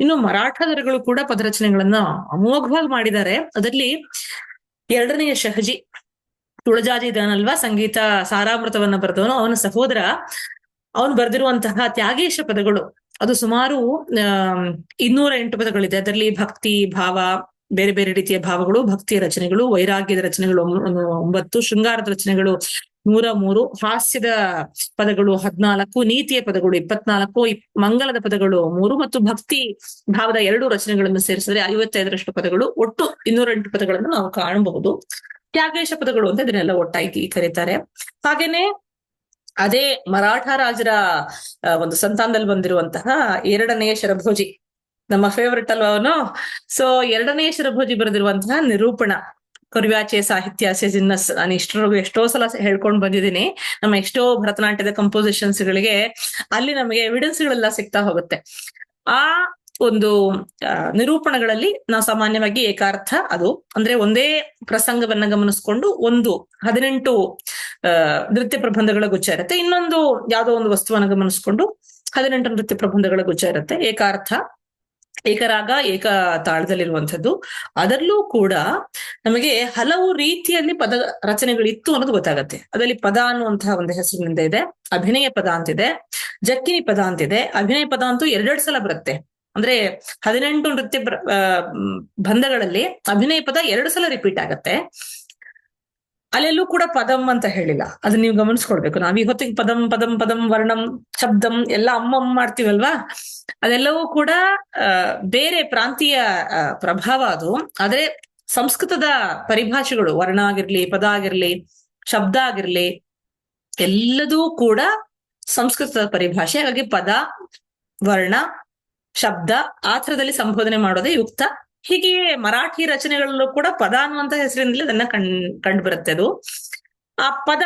ಇನ್ನು ಮರಾಠದರುಗಳು ಕೂಡ ಪದರಚನೆಗಳನ್ನ ಅಮೋಘವಾಗಿ ಮಾಡಿದ್ದಾರೆ. ಅದರಲ್ಲಿ ಎರಡನೆಯ ಶಹಜಿ, ತುಳಜಾಜಿ ಇದಾನಲ್ವಾ? ಸಂಗೀತ ಸಾರಾಮೃತವನ್ನ ಬರೆದವನು. ಅವನ ಸಹೋದರ, ಅವನು ಬರೆದಿರುವಂತಹ ತ್ಯಾಗೇಶ ಪದಗಳು ಅದು ಸುಮಾರು ಆಮ್, ಇನ್ನೂರ ಎಂಟು ಪದಗಳಿದೆ. ಅದರಲ್ಲಿ ಭಕ್ತಿ ಭಾವ ಬೇರೆ ಬೇರೆ ರೀತಿಯ ಭಾವಗಳು ಭಕ್ತಿಯ ರಚನೆಗಳು ವೈರಾಗ್ಯದ ರಚನೆಗಳು ಒಂಬತ್ತು ಶೃಂಗಾರದ ರಚನೆಗಳು ನೂರ ಮೂರು ಹಾಸ್ಯದ ಪದಗಳು ಹದ್ನಾಲ್ಕು ನೀತಿಯ ಪದಗಳು ಇಪ್ಪತ್ನಾಲ್ಕು ಇಪ್- ಮಂಗಲದ ಪದಗಳು ಮೂರು ಮತ್ತು ಭಕ್ತಿ ಭಾವದ ಎರಡು ರಚನೆಗಳನ್ನು ಸೇರಿಸಿದ್ರೆ ಐವತ್ತೈದರಷ್ಟು ಪದಗಳು ಒಟ್ಟು ಇನ್ನೂರ ಎಂಟು ಪದಗಳನ್ನು ನಾವು ಕಾಣಬಹುದು. ತ್ಯಾಗೇಶ ಪದಗಳು ಅಂತ ಇದನ್ನೆಲ್ಲ ಒಟ್ಟಾಗಿ ಕರೀತಾರೆ. ಹಾಗೇನೆ ಅದೇ ಮರಾಠ ರಾಜರ ಒಂದು ಸಂತಾನದಲ್ಲಿ ಬಂದಿರುವಂತಹ ಎರಡನೆಯ ಶರಭೋಜಿ, ನಮ್ಮ ಫೇವರೆಟ್ ಅಲ್ವಾ ಅವನು? ಸೊ ಎರಡನೇ ಶರಭೋಜಿ ಬರೆದಿರುವಂತಹ ನಿರೂಪಣ ಕೊರಿವಾಚೆ ಸಾಹಿತ್ಯ, ಸೆಜಿನ್ನಸ್, ನಾನು ಇಷ್ಟರವರೆಗೂ ಎಷ್ಟೋ ಸಲ ಹೇಳ್ಕೊಂಡು ಬಂದಿದ್ದೀನಿ. ನಮ್ಮ ಎಷ್ಟೋ ಭರತನಾಟ್ಯದ ಕಂಪೋಸಿಷನ್ಸ್ ಗಳಿಗೆ ಅಲ್ಲಿ ನಮಗೆ ಎವಿಡೆನ್ಸ್ ಗಳೆಲ್ಲ ಸಿಗ್ತಾ ಹೋಗುತ್ತೆ. ಆ ಒಂದು ನಿರೂಪಣಗಳಲ್ಲಿ ನಾವು ಸಾಮಾನ್ಯವಾಗಿ ಏಕಾರ್ಥ ಅದು. ಅಂದ್ರೆ ಒಂದೇ ಪ್ರಸಂಗವನ್ನ ಗಮನಿಸ್ಕೊಂಡು ಒಂದು ಹದಿನೆಂಟು ನೃತ್ಯ ಪ್ರಬಂಧಗಳ ಗುಚ್ಛ ಇರುತ್ತೆ. ಇನ್ನೊಂದು ಯಾವುದೋ ಒಂದು ವಸ್ತುವನ್ನ ಗಮನಿಸ್ಕೊಂಡು ಹದಿನೆಂಟು ನೃತ್ಯ ಪ್ರಬಂಧಗಳ ಗುಚ್ಛ ಇರುತ್ತೆ. ಏಕಾರ್ಥ, ಏಕರಾಗ, ಏಕ ತಾಳದಲ್ಲಿರುವಂಥದ್ದು. ಅದರಲ್ಲೂ ಕೂಡ ನಮಗೆ ಹಲವು ರೀತಿಯಲ್ಲಿ ಪದ ರಚನೆಗಳಿತ್ತು ಅನ್ನೋದು ಗೊತ್ತಾಗತ್ತೆ. ಅದರಲ್ಲಿ ಪದ ಅನ್ನುವಂತಹ ಒಂದು ಹೆಸರಿನಿಂದ ಇದೆ. ಅಭಿನಯ ಪದ ಅಂತಿದೆ. ಜಕ್ಕಿನಿ ಪದ ಅಂತಿದೆ. ಅಭಿನಯ ಪದ ಅಂತೂ ಎರಡೆರಡು ಸಲ ಬರುತ್ತೆ. ಅಂದ್ರೆ ಹದಿನೆಂಟು ನೃತ್ಯ ಬಂಧಗಳಲ್ಲಿ ಅಭಿನಯ ಪದ ಎರಡು ಸಲ ರಿಪೀಟ್ ಆಗತ್ತೆ. ಅಲ್ಲೆಲ್ಲೂ ಕೂಡ ಪದಂ ಅಂತ ಹೇಳಿಲ್ಲ. ಅದನ್ನ ನೀವು ಗಮನಿಸ್ಕೊಳ್ಬೇಕು. ನಾವ್ ಈ ಹೊತ್ತಿಗೆ ಪದಂ ಪದಂ ಪದಂ, ವರ್ಣಂ, ಶಬ್ದಂ ಎಲ್ಲ ಅಮ್ಮಮ್ಮ ಮಾಡ್ತೀವಲ್ವಾ? ಅದೆಲ್ಲವೂ ಕೂಡ ಬೇರೆ ಪ್ರಾಂತೀಯ ಪ್ರಭಾವ ಅದು. ಆದ್ರೆ ಸಂಸ್ಕೃತದ ಪರಿಭಾಷೆಗಳು ವರ್ಣ ಆಗಿರ್ಲಿ, ಪದ ಆಗಿರ್ಲಿ, ಶಬ್ದ ಆಗಿರ್ಲಿ, ಎಲ್ಲದೂ ಕೂಡ ಸಂಸ್ಕೃತದ ಪರಿಭಾಷೆ. ಹಾಗಾಗಿ ಪದ, ವರ್ಣ ಶಬ್ದ ಆ ಥರದಲ್ಲಿ ಸಂಬೋಧನೆ ಮಾಡೋದೇ ಯುಕ್ತ. ಹೀಗೆ ಮರಾಠಿ ರಚನೆಗಳಲ್ಲೂ ಕೂಡ ಪದ ಅನ್ನುವಂತ ಹೆಸರಿನಲ್ಲಿ ಅದನ್ನ ಕಣ್ ಕಂಡು ಅದು. ಆ ಪದ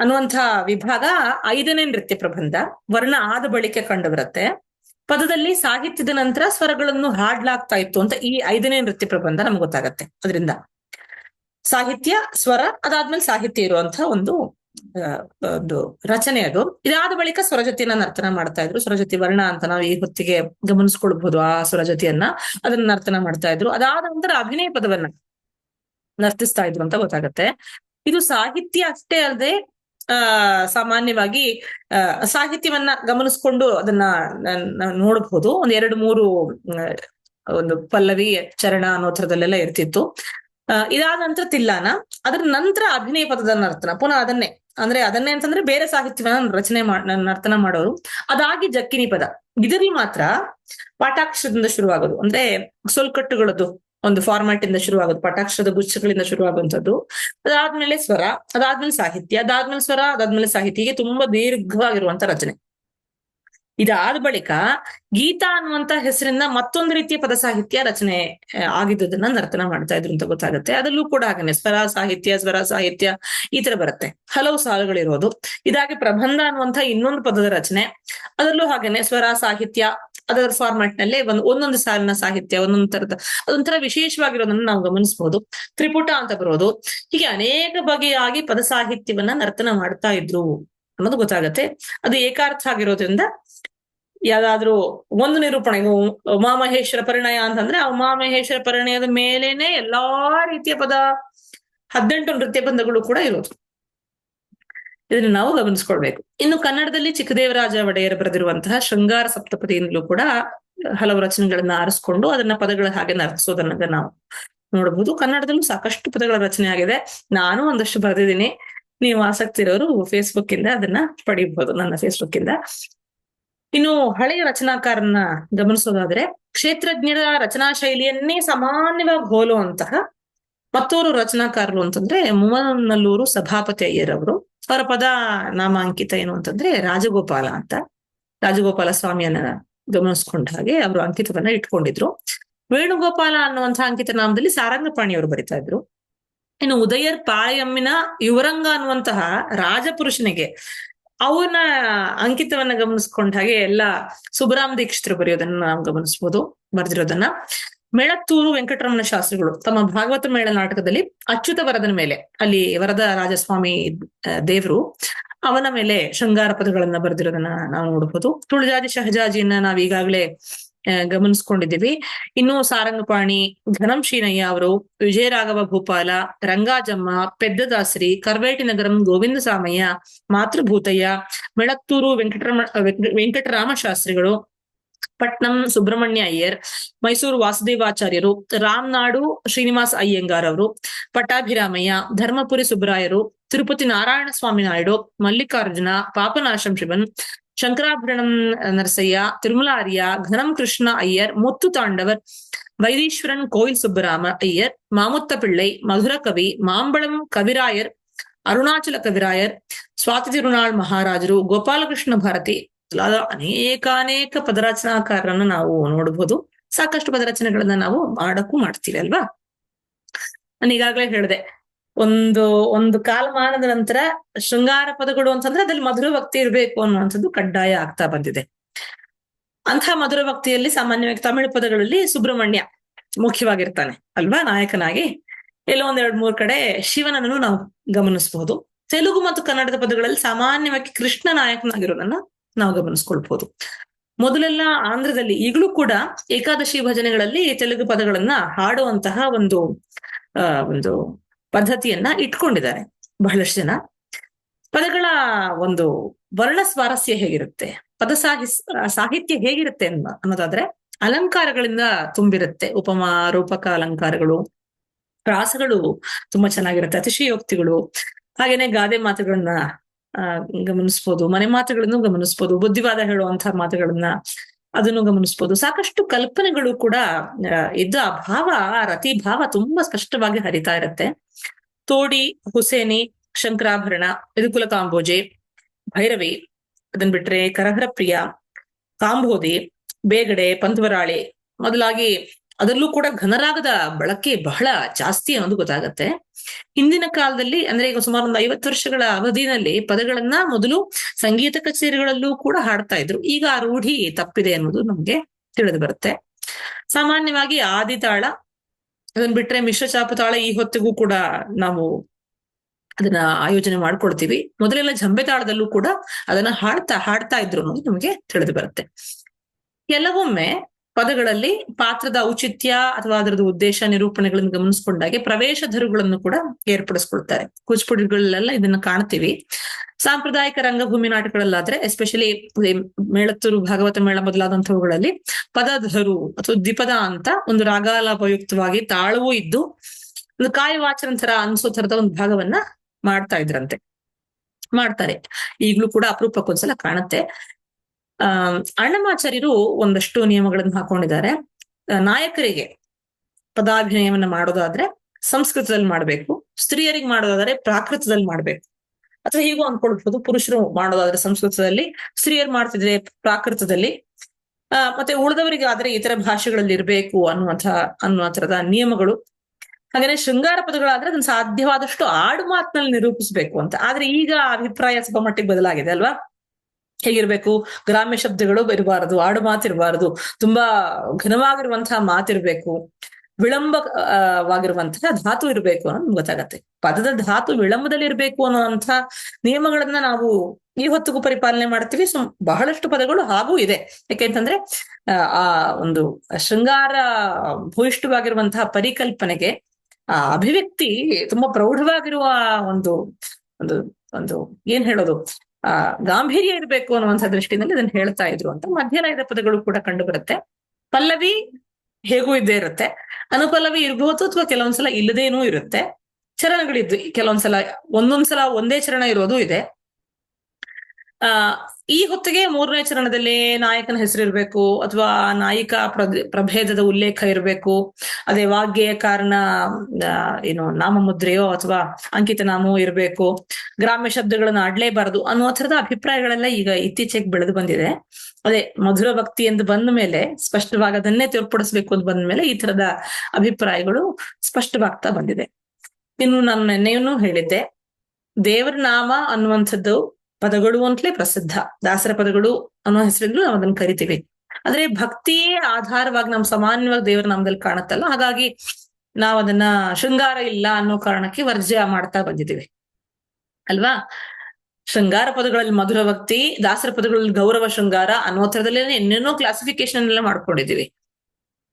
ಅನ್ನುವಂಥ ವಿಭಾಗ ಐದನೇ ನೃತ್ಯ ಪ್ರಬಂಧ, ವರ್ಣ ಆದ ಬಳಿಕೆ ಕಂಡು ಬರುತ್ತೆ ಪದದಲ್ಲಿ ಸಾಹಿತ್ಯದ ನಂತರ ಸ್ವರಗಳನ್ನು ಹಾಡ್ಲಾಗ್ತಾ ಇತ್ತು ಅಂತ ಈ ಐದನೇ ನೃತ್ಯ ಪ್ರಬಂಧ ನಮ್ಗೆ ಗೊತ್ತಾಗತ್ತೆ. ಅದರಿಂದ ಸಾಹಿತ್ಯ, ಸ್ವರ, ಅದಾದ್ಮೇಲೆ ಸಾಹಿತ್ಯ ಇರುವಂತಹ ಒಂದು ಒಂದು ರಚನೆ ಅದು. ಇದಾದ ಬಳಿಕ ಸ್ವರಜತಿಯನ್ನ ನರ್ತನ ಮಾಡ್ತಾ ಇದ್ರು. ಸ್ವರಜತಿ ವರ್ಣ ಅಂತ ನಾವು ಈ ಹೊತ್ತಿಗೆ ಗಮನಿಸ್ಕೊಳ್ಬಹುದು ಆ ಸ್ವರಜತಿಯನ್ನ. ಅದನ್ನ ನರ್ತನ ಮಾಡ್ತಾ ಇದ್ರು. ಅದಾದ ನಂತರ ಅಭಿನಯ ಪದವನ್ನ ನರ್ತಿಸ್ತಾ ಇದ್ರು ಅಂತ ಗೊತ್ತಾಗತ್ತೆ. ಇದು ಸಾಹಿತ್ಯ ಅಷ್ಟೇ ಅಲ್ಲದೆ ಆ, ಸಾಮಾನ್ಯವಾಗಿ ಸಾಹಿತ್ಯವನ್ನ ಗಮನಿಸ್ಕೊಂಡು ಅದನ್ನ ನೋಡಬಹುದು ಒಂದ್ ಎರಡು ಮೂರು ಒಂದು ಪಲ್ಲವಿ, ಚರಣ ಅನ್ನೋ ಥರದಲ್ಲೆಲ್ಲ ಇರ್ತಿತ್ತು. ಇದಾದ ನಂತರ ತಿಲ್ಲಾನ ಅದ್ರ ನಂತರ ಅಭಿನಯ ಪದದ ನರ್ತನ. ಪುನಃ ಅದನ್ನೇ. ಅಂದ್ರೆ ಅದನ್ನೇ ಅಂತಂದ್ರೆ ಬೇರೆ ಸಾಹಿತ್ಯವನ್ನ ರಚನೆ ಮಾಡ್ ನರ್ತನ ಮಾಡೋರು. ಅದಾಗಿ ಜಕ್ಕಿನಿ ಪದ. ಇದರಲ್ಲಿ ಮಾತ್ರ ಪಾಠಾಕ್ಷರದಿಂದ ಶುರುವಾಗೋದು. ಅಂದ್ರೆ ಸೊಲ್ಕಟ್ಟುಗಳದ್ದು ಒಂದು ಫಾರ್ಮ್ಯಾಟ್ ಇಂದ ಶುರುವಾಗೋದು ಪಟಾಕ್ಷರದ ಗುಚ್ಛಗಳಿಂದ ಶುರುವಾಗುವಂಥದ್ದು. ಅದಾದ್ಮೇಲೆ ಸ್ವರ, ಅದಾದ್ಮೇಲೆ ಸಾಹಿತ್ಯ, ಅದಾದ್ಮೇಲೆ ಸ್ವರ, ಅದಾದ್ಮೇಲೆ ಸಾಹಿತ್ಯ. ಹೀಗೆ ತುಂಬಾ ದೀರ್ಘವಾಗಿರುವಂತ ರಚನೆ. ಇದಾದ ಬಳಿಕ ಗೀತಾ ಅನ್ನುವಂತ ಹೆಸರಿನ ಮತ್ತೊಂದು ರೀತಿಯ ಪದ ಸಾಹಿತ್ಯ ರಚನೆ ಆಗಿದ್ದುದನ್ನ ನರ್ತನ ಮಾಡ್ತಾ ಇದ್ರು ಅಂತ ಗೊತ್ತಾಗುತ್ತೆ. ಅದರಲ್ಲೂ ಕೂಡ ಹಾಗೇನೆ ಸ್ವರ ಸಾಹಿತ್ಯ ಸ್ವರ ಸಾಹಿತ್ಯ ಈ ತರ ಬರುತ್ತೆ. ಹಲವು ಸಾಲುಗಳಿರೋದು ಇದಾಗಿ ಪ್ರಬಂಧ ಅನ್ನುವಂತ ಇನ್ನೊಂದು ಪದದ ರಚನೆ. ಅದರಲ್ಲೂ ಹಾಗೇನೆ ಸ್ವರ ಸಾಹಿತ್ಯ, ಅದರ ಫಾರ್ಮ್ಯಾಟ್ನಲ್ಲಿ ಒಂದು, ಒಂದೊಂದು ಸಾಲಿನ ಸಾಹಿತ್ಯ, ಒಂದೊಂದು ತರದ, ಅದೊಂಥರ ವಿಶೇಷವಾಗಿರೋದನ್ನ ನಾವು ಗಮನಿಸಬಹುದು ತ್ರಿಪುಟ ಅಂತ ಬರೋದು. ಹೀಗೆ ಅನೇಕ ಬಗೆಯಾಗಿ ಪದ ಸಾಹಿತ್ಯವನ್ನ ನರ್ತನ ಮಾಡ್ತಾ ಇದ್ರು. ಅನ್ನೋದು ಗೊತ್ತಾಗತ್ತೆ. ಅದು ಏಕಾರ್ಥ ಆಗಿರೋದ್ರಿಂದ ಯಾವ್ದಾದ್ರೂ ಒಂದು ನಿರೂಪಣೆ ಉಮಾಮಹೇಶ್ವರ ಪರಿಣಯ ಅಂತಂದ್ರೆ ಆ ಉಮಾಮಹೇಶ್ವರ ಪರಿಣಯದ ಮೇಲೇನೆ ಎಲ್ಲಾ ರೀತಿಯ ಪದ, ಹದಿನೆಂಟು ನೃತ್ಯ ಬಂಧಗಳು ಕೂಡ ಇರೋದು. ಇದನ್ನ ನಾವು ಗಮನಿಸ್ಕೊಳ್ಬೇಕು. ಇನ್ನು ಕನ್ನಡದಲ್ಲಿ ಚಿಕ್ಕದೇವರಾಜ ಒಡೆಯರ್ ಬರೆದಿರುವಂತಹ ಶೃಂಗಾರ ಸಪ್ತಪದಿಯಿಂದಲೂ ಕೂಡ ಹಲವು ರಚನೆಗಳನ್ನ ಆರಿಸ್ಕೊಂಡು ಅದನ್ನ ಪದಗಳ ಹಾಗೆ ನರ್ತಿಸೋದನ್ನ ನಾವು ನೋಡಬಹುದು ಕನ್ನಡದಲ್ಲೂ ಸಾಕಷ್ಟು ಪದಗಳ ರಚನೆ ಆಗಿದೆ. ನಾನು ಒಂದಷ್ಟು ಬರೆದಿದ್ದೀನಿ. ನೀವು ಆಸಕ್ತಿ ಇರೋರು ಫೇಸ್ಬುಕ್ ಇಂದ ಅದನ್ನ ಪಡಿಬಹುದು ನನ್ನ ಫೇಸ್ಬುಕ್ ಇಂದ. ಇನ್ನು ಹಳೆಯ ರಚನಾಕಾರನ್ನ ಗಮನಿಸೋದಾದ್ರೆ, ಕ್ಷೇತ್ರಜ್ಞರ ರಚನಾ ಶೈಲಿಯನ್ನೇ ಸಾಮಾನ್ಯವಾಗಿ ಹೋಲುವಂತಹ ಮತ್ತೋರು ರಚನಾಕಾರರು ಅಂತಂದ್ರೆ ಮುವನಲ್ಲೂರು ಸಭಾಪತಿ ಅಯ್ಯರವರು. ಅವರ ಪದ ನಾಮಾಂಕಿತ ಏನು ಅಂತಂದ್ರೆ ರಾಜಗೋಪಾಲ ಅಂತ. ರಾಜಗೋಪಾಲ ಸ್ವಾಮಿಯನ್ನ ಗಮನಿಸ್ಕೊಂಡ ಹಾಗೆ ಅವರು ಅಂಕಿತವನ್ನ ಇಟ್ಕೊಂಡಿದ್ರು. ವೇಣುಗೋಪಾಲ ಅನ್ನುವಂತಹ ಅಂಕಿತ ನಾಮದಲ್ಲಿ ಸಾರಂಗಪಾಣಿ ಅವರು ಬರಿತಾ ಇದ್ರು. ಇನ್ನು ಉದಯರ್ ಪಾಯಮ್ಮಿನ ಯುವರಂಗ ಅನ್ನುವಂತಹ ರಾಜಪುರುಷನಿಗೆ ಅವನ ಅಂಕಿತವನ್ನ ಗಮನಿಸ್ಕೊಂಡ ಹಾಗೆ ಎಲ್ಲ ಸುಬ್ರಾಮ್ ದೀಕ್ಷಿತರು ಬರೆಯೋದನ್ನ ನಾವು ಗಮನಿಸಬಹುದು ಬರೆದಿರೋದನ್ನ. ಮೇಳತ್ತೂರು ವೆಂಕಟರಮಣ ಶಾಸ್ತ್ರಿಗಳು ತಮ್ಮ ಭಾಗವತ ಮೇಳ ನಾಟಕದಲ್ಲಿ ಅಚ್ಯುತ ವರದನ ಮೇಲೆ, ಅಲ್ಲಿ ವರದ ರಾಜಸ್ವಾಮಿ ದೇವರು ಅವನ ಮೇಲೆ ಶೃಂಗಾರ ಪದಗಳನ್ನ ಬರೆದಿರೋದನ್ನ ನಾವು ನೋಡಬಹುದು ತುಳಜಾಜಿ ಶಹಜಾಜಿಯನ್ನ ನಾವ್ ಈಗಾಗಲೇ ಗಮನಿಸ್ಕೊಂಡಿದ್ದೀವಿ. ಇನ್ನು ಸಾರಂಗಪಾಣಿ ಘನಂ ಶ್ರೀನಯ್ಯ ಅವರು, ವಿಜಯರಾಘವ ಭೂಪಾಲ, ರಂಗಾಜಮ್ಮ, ಪೆದ್ದದಾಸರಿ, ಕರ್ವೇಟಿ ನಗರಂ, ಗೋವಿಂದ ಸಾಮಯ್ಯ, ಮಾತೃಭೂತಯ್ಯ, ಮೆಳತ್ತೂರು ವೆಂಕಟರಮ ವೆಂಕಟರಾಮ ಶಾಸ್ತ್ರಿಗಳು ಪಟ್ನಂ ಸುಬ್ರಹ್ಮಣ್ಯ ಅಯ್ಯರ್, ಮೈಸೂರು ವಾಸುದೇವಾಚಾರ್ಯರು, ರಾಮನಾಡು ಶ್ರೀನಿವಾಸ್ ಅಯ್ಯಂಗಾರ್ ಅವರು, ಪಟ್ಟಾಭಿರಾಮಯ್ಯ, ಧರ್ಮಪುರಿ ಸುಬ್ಬರಾಯರು, ತಿರುಪತಿ ನಾರಾಯಣ ಸ್ವಾಮಿ ನಾಯ್ಡು, ಮಲ್ಲಿಕಾರ್ಜುನ, ಪಾಪನಾಶಂ ಶಿವನ್ ಶಂಕರಾಭರಣಂ ನರಸಯ್ಯ ತಿರುಮಲಾರ್ಯ ಘನಂ ಕೃಷ್ಣ ಅಯ್ಯರ್ ಮುತ್ತು ತಾಂಡವರ್ வைத்தீஸ்வரன் கோயில் சுப்பராம ஐயர் மாமுத்த பிள்ளை மதுர கவி மாம்பழம் கவிராயர் ಅರುಣಾಚಲ ಕವಿರಾಯರ್ ಸ್ವಾತಿ ತಿರುನಾಳ್ ಮಹಾರಾಜರು ಗೋಪಾಲಕೃಷ್ಣ ಭಾರತಿ ಮೊದಲಾದ ಅನೇಕಾನೇಕ ಪದರಚನಾಕಾರರನ್ನ ನಾವು ನೋಡಬಹುದು ಸಾಕಷ್ಟು ಪದರಚನೆಗಳನ್ನ ನಾವು ಮಾಡಕ್ಕೂ ಮಾಡ್ತೀವಿ ಅಲ್ವಾ ನಾನು ಈಗಾಗಲೇ ಹೇಳಿದೆ ಒಂದು ಒಂದು ಕಾಲಮಾನದ ನಂತರ ಶೃಂಗಾರ ಪದಗಳು ಅಂತಂದ್ರೆ ಅದ್ರಲ್ಲಿ ಮಧುರ ಭಕ್ತಿ ಇರಬೇಕು ಅನ್ನುವಂಥದ್ದು ಕಡ್ಡಾಯ ಆಗ್ತಾ ಬಂದಿದೆ. ಅಂಥ ಮಧುರ ಭಕ್ತಿಯಲ್ಲಿ ಸಾಮಾನ್ಯವಾಗಿ ತಮಿಳು ಪದಗಳಲ್ಲಿ ಸುಬ್ರಹ್ಮಣ್ಯ ಮುಖ್ಯವಾಗಿರ್ತಾನೆ. ಅಲ್ವಾ? ನಾಯಕನಾಗಿ. ಎಲ್ಲೋ ಒಂದ್ ಎರಡ್ ಮೂರ್ ಕಡೆ ಶಿವನನ್ನು ನಾವು ಗಮನಿಸಬಹುದು ತೆಲುಗು ಮತ್ತು ಕನ್ನಡದ ಪದಗಳಲ್ಲಿ ಸಾಮಾನ್ಯವಾಗಿ ಕೃಷ್ಣ ನಾಯಕನಾಗಿರೋದನ್ನ ನಾವು ಗಮನಿಸ್ಕೊಳ್ಬಹುದು ಮೊದಲೆಲ್ಲ ಆಂಧ್ರದಲ್ಲಿ ಈಗಲೂ ಕೂಡ ಏಕಾದಶಿ ಭಜನೆಗಳಲ್ಲಿ ತೆಲುಗು ಪದಗಳನ್ನ ಹಾಡುವಂತಹ ಒಂದು ಒಂದು ಪದ್ಧತಿಯನ್ನ ಇಟ್ಕೊಂಡಿದ್ದಾರೆ. ಬಹಳಷ್ಟು ಜನ. ಪದಗಳ ಒಂದು ವರ್ಣ ಸ್ವಾರಸ್ಯ ಹೇಗಿರುತ್ತೆ? ಪದ ಸಾಹಿ ಸಾಹಿತ್ಯ ಹೇಗಿರುತ್ತೆ ಅನ್ನ ಅನ್ನೋದಾದ್ರೆ ಅಲಂಕಾರಗಳಿಂದ ತುಂಬಿರುತ್ತೆ. ಉಪಮಾ, ರೂಪಕ ಅಲಂಕಾರಗಳು ಪ್ರಾಸಗಳು ತುಂಬಾ ಚೆನ್ನಾಗಿರುತ್ತೆ. ಅತಿಶಯೋಕ್ತಿಗಳು. ಹಾಗೇನೆ ಗಾದೆ ಮಾತುಗಳನ್ನ ಗಮನಿಸ್ಬೋದು, ಮನೆ ಮಾತುಗಳನ್ನು ಗಮನಿಸ್ಬೋದು, ಬುದ್ಧಿವಾದ ಹೇಳುವಂತಹ ಮಾತುಗಳನ್ನ ಅದನ್ನು ಗಮನಿಸ್ಬೋದು ಸಾಕಷ್ಟು ಕಲ್ಪನೆಗಳು ಕೂಡ ಇದ್ದ ಆ ಭಾವ, ಆ ರತಿ ಭಾವ ತುಂಬಾ ಸ್ಪಷ್ಟವಾಗಿ ಹರಿತಾ ಇರುತ್ತೆ. ತೋಡಿ, ಹುಸೇನಿ, ಶಂಕರಾಭರಣ, ಯದುಕುಲ ಕಾಂಬೋಜೆ, ಭೈರವಿ, ಅದನ್ ಬಿಟ್ರೆ ಕರಹರ ಪ್ರಿಯ, ಕಾಂಬೋದಿ, ಬೇಗಡೆ, ಪಂತವರಾಳಿ ಮೊದಲಾಗಿ ಅದರಲ್ಲೂ ಕೂಡ ಘನರಾಗದ ಬಳಕೆ ಬಹಳ ಜಾಸ್ತಿ ಅನ್ನೋದು ಗೊತ್ತಾಗತ್ತೆ. ಹಿಂದಿನ ಕಾಲದಲ್ಲಿ, ಅಂದ್ರೆ ಈಗ ಸುಮಾರು ಒಂದು ಐವತ್ತು ವರ್ಷಗಳ ಅವಧಿನಲ್ಲಿ ಪದಗಳನ್ನ ಮೊದಲು ಸಂಗೀತ ಕಚೇರಿಗಳಲ್ಲೂ ಕೂಡ ಹಾಡ್ತಾ ಇದ್ರು. ಈಗ ಆ ರೂಢಿ ತಪ್ಪಿದೆ ಅನ್ನೋದು ನಮ್ಗೆ ತಿಳಿದು ಬರುತ್ತೆ. ಸಾಮಾನ್ಯವಾಗಿ ಆದಿತಾಳ ಅದನ್ನ ಬಿಟ್ರೆ ಮಿಶ್ರ ಚಾಪತಾಳ ಈ ಹೊತ್ತಿಗೂ ಕೂಡ ನಾವು ಅದನ್ನ ಆಯೋಜನೆ ಮಾಡ್ಕೊಳ್ತೀವಿ. ಮೊದಲೆಲ್ಲ ಜಂಬೆ ತಾಳದಲ್ಲೂ ಕೂಡ ಅದನ್ನ ಹಾಡ್ತಾ ಹಾಡ್ತಾ ಇದ್ರು ಅನ್ನೋದು ನಮಗೆ ತಿಳಿದು ಬರುತ್ತೆ. ಕೆಲವೊಮ್ಮೆ ಪದಗಳಲ್ಲಿ ಪಾತ್ರದ ಔಚಿತ್ಯ ಅಥವಾ ಅದರದ್ದು ಉದ್ದೇಶ, ನಿರೂಪಣೆಗಳನ್ನು ಗಮನಿಸಿಕೊಂಡಾಗೆ ಪ್ರವೇಶ ಧರುಗಳನ್ನು ಕೂಡ ಏರ್ಪಡಿಸ್ಕೊಳ್ತಾರೆ. ಕೂಚಿಪುಡಿಗಳಲ್ಲೆಲ್ಲ ಇದನ್ನ ಕಾಣ್ತೀವಿ. ಸಾಂಪ್ರದಾಯಿಕ ರಂಗಭೂಮಿ ನಾಟಕಗಳಲ್ಲಾದ್ರೆ ಎಸ್ಪೆಷಲಿ ಮೇಳತ್ತೂರು, ಭಾಗವತ ಮೇಳ ಮೊದಲಾದಂಥವುಗಳಲ್ಲಿ ಪದಧರು ಅಥವಾ ದ್ವಿಪದ ಅಂತ ಒಂದು ರಾಗಾಲಾಪಯುಕ್ತವಾಗಿ ತಾಳವೂ ಇದ್ದು, ಒಂದು ಕಾಯವಾಚನ ತರ ಅನ್ಸೋ ತರದ ಒಂದು ಭಾಗವನ್ನ ಮಾಡ್ತಾ ಇದ್ರಂತೆ. ಮಾಡ್ತಾರೆ. ಈಗ್ಲೂ ಕೂಡ ಅಪರೂಪಕ್ಕೊಂದ್ಸಲ ಕಾಣುತ್ತೆ. ಆ ಅಣ್ಣಮಾಚಾರ್ಯರು ಒಂದಷ್ಟು ನಿಯಮಗಳನ್ನು ಹಾಕೊಂಡಿದ್ದಾರೆ. ನಾಯಕರಿಗೆ ಪದಾಭಿನಯವನ್ನ ಮಾಡೋದಾದ್ರೆ ಸಂಸ್ಕೃತದಲ್ಲಿ ಮಾಡ್ಬೇಕು, ಸ್ತ್ರೀಯರಿಗೆ ಮಾಡೋದಾದ್ರೆ ಪ್ರಾಕೃತದಲ್ಲಿ ಮಾಡ್ಬೇಕು. ಅಥವಾ ಹೀಗೂ ಅನ್ಕೊಳ್ಬಹುದು ಪುರುಷರು ಮಾಡೋದಾದ್ರೆ ಸಂಸ್ಕೃತದಲ್ಲಿ, ಸ್ತ್ರೀಯರು ಮಾಡ್ತಿದ್ರೆ ಪ್ರಾಕೃತದಲ್ಲಿ. ಆ, ಮತ್ತೆ ಉಳಿದವರಿಗೆ ಆದ್ರೆ ಇತರ ಭಾಷೆಗಳಲ್ಲಿ ಇರಬೇಕು ಅನ್ನುವಂತಹ ಅನ್ನುವ ತರದ ನಿಯಮಗಳು. ಹಾಗೇನೆ ಶೃಂಗಾರ ಪದಗಳಾದ್ರೆ ಅದನ್ನ ಸಾಧ್ಯವಾದಷ್ಟು ಆಡು ಮಾತಿನಲ್ಲಿ ನಿರೂಪಿಸಬೇಕು ಅಂತ. ಆದ್ರೆ ಈಗ ಅಭಿಪ್ರಾಯ ಸ್ವಲ್ಪ ಮಟ್ಟಿಗೆ ಬದಲಾಗಿದೆ ಅಲ್ವಾ? ಹೇಗಿರ್ಬೇಕು? ಗ್ರಾಮ್ಯ ಶಬ್ದಗಳು ಇರಬಾರದು ಆಡು ಮಾತಿರಬಾರದು, ತುಂಬಾ ಘನವಾಗಿರುವಂತಹ ಮಾತಿರ್ಬೇಕು. ವಿಳಂಬವಾಗಿರುವಂತಹ ಧಾತು ಇರಬೇಕು ಅನ್ನೋದು ಗೊತ್ತಾಗತ್ತೆ. ಪದದ ಧಾತು ವಿಳಂಬದಲ್ಲಿ ಇರಬೇಕು ಅನ್ನುವಂಥ ನಿಯಮಗಳನ್ನ ನಾವು ಈ ಹೊತ್ತಿಗೂ ಪರಿಪಾಲನೆ ಮಾಡ್ತೀವಿ. ಸೊ ಬಹಳಷ್ಟು ಪದಗಳು ಹಾಗೂ ಇದೆ. ಯಾಕೆಂತಂದ್ರೆ ಆ ಒಂದು ಶೃಂಗಾರ ಭೂಯಿಷ್ಠವಾಗಿರುವಂತಹ ಪರಿಕಲ್ಪನೆಗೆ, ಆ, ಅಭಿವ್ಯಕ್ತಿ ತುಂಬಾ ಪ್ರೌಢವಾಗಿರುವ ಒಂದು ಒಂದು ಒಂದು, ಏನ್ ಹೇಳೋದು? ಆ, ಗಾಂಭೀರ್ಯ ಇರಬೇಕು ಅನ್ನುವಂಥ ದೃಷ್ಟಿಯಲ್ಲಿ ಇದನ್ನ ಹೇಳ್ತಾ ಇದ್ರು ಅಂತ ಮಧ್ಯಲಯದ ಪದಗಳು ಕೂಡ ಕಂಡು ಬರುತ್ತೆ ಪಲ್ಲವಿ ಹೇಗೂ ಇದ್ದೇ ಇರುತ್ತೆ. ಅನುಪಲ್ಲವಿ ಇರಬಹುದು ಅಥವಾ ಕೆಲವೊಂದ್ಸಲ ಇಲ್ಲದೇನೂ ಇರುತ್ತೆ. ಚರಣಗಳಿದ್ದು ಕೆಲವೊಂದ್ಸಲ ಒಂದೊಂದ್ಸಲ ಒಂದೇ ಚರಣ ಇರೋದು ಇದೆ. ಈ ಹೊತ್ತಿಗೆ ಮೂರನೇ ಚರಣದಲ್ಲಿ ನಾಯಕನ ಹೆಸರು ಇರಬೇಕು ಅಥವಾ ನಾಯಿಕ ಪ್ರ- ಪ್ರಭೇದದ ಉಲ್ಲೇಖ ಇರಬೇಕು. ಅದೇ ವಾಗ್ಯ ಕಾರಣ ಏನು ಏನು ನಾಮಮುದ್ರೆಯೋ ಅಥವಾ ಅಂಕಿತ ನಾಮವೋ ಇರಬೇಕು. ಗ್ರಾಮ್ಯ ಶಬ್ದಗಳನ್ನ ಆಡ್ಲೇಬಾರದು ಅನ್ನೋ ಥರದ ಅಭಿಪ್ರಾಯಗಳೆಲ್ಲ ಈಗ ಇತ್ತೀಚೆಗೆ ಬೆಳೆದು ಬಂದಿದೆ. ಅದೇ ಮಧುರ ಭಕ್ತಿ ಎಂದು ಬಂದ ಮೇಲೆ ಸ್ಪಷ್ಟವಾಗಿ ಅದನ್ನೇ ತೋರ್ಪಡಿಸ್ಬೇಕು ಅಂತ ಬಂದ ಮೇಲೆ ಈ ತರದ ಅಭಿಪ್ರಾಯಗಳು ಸ್ಪಷ್ಟವಾಗ್ತಾ ಬಂದಿದೆ. ಇನ್ನು ನಾನು ನೆನ್ನೆಯೂ ಹೇಳಿದ್ದೆ, ದೇವರ ನಾಮ ಅನ್ನುವಂಥದ್ದು ಪದಗಳು ಅಂತಲೇ ಪ್ರಸಿದ್ಧ. ದಾಸರ ಪದಗಳು ಅನ್ನೋ ಹೆಸರಿಂದಲೂ ನಾವು ಅದನ್ನ ಕರಿತೀವಿ. ಆದ್ರೆ ಭಕ್ತಿಯೇ ಆಧಾರವಾಗಿ ನಾವು ಸಾಮಾನ್ಯವಾಗಿ ದೇವರ ನಾಮದಲ್ಲಿ ಕಾಣುತ್ತಲ್ಲ, ಹಾಗಾಗಿ ನಾವು ಅದನ್ನ ಶೃಂಗಾರ ಇಲ್ಲ ಅನ್ನೋ ಕಾರಣಕ್ಕೆ ವರ್ಜ್ಯ ಮಾಡ್ತಾ ಬಂದಿದ್ದೀವಿ. ಅಲ್ವಾ? ಶೃಂಗಾರ ಪದಗಳಲ್ಲಿ ಮಧುರ ಭಕ್ತಿ, ದಾಸರ ಪದಗಳಲ್ಲಿ ಗೌರವ ಶೃಂಗಾರ ಅನ್ನೋ ಥರದಲ್ಲೇ ಇನ್ನೇನೋ ಕ್ಲಾಸಿಫಿಕೇಶನ್ ಎಲ್ಲ ಮಾಡ್ಕೊಂಡಿದ್ದೀವಿ.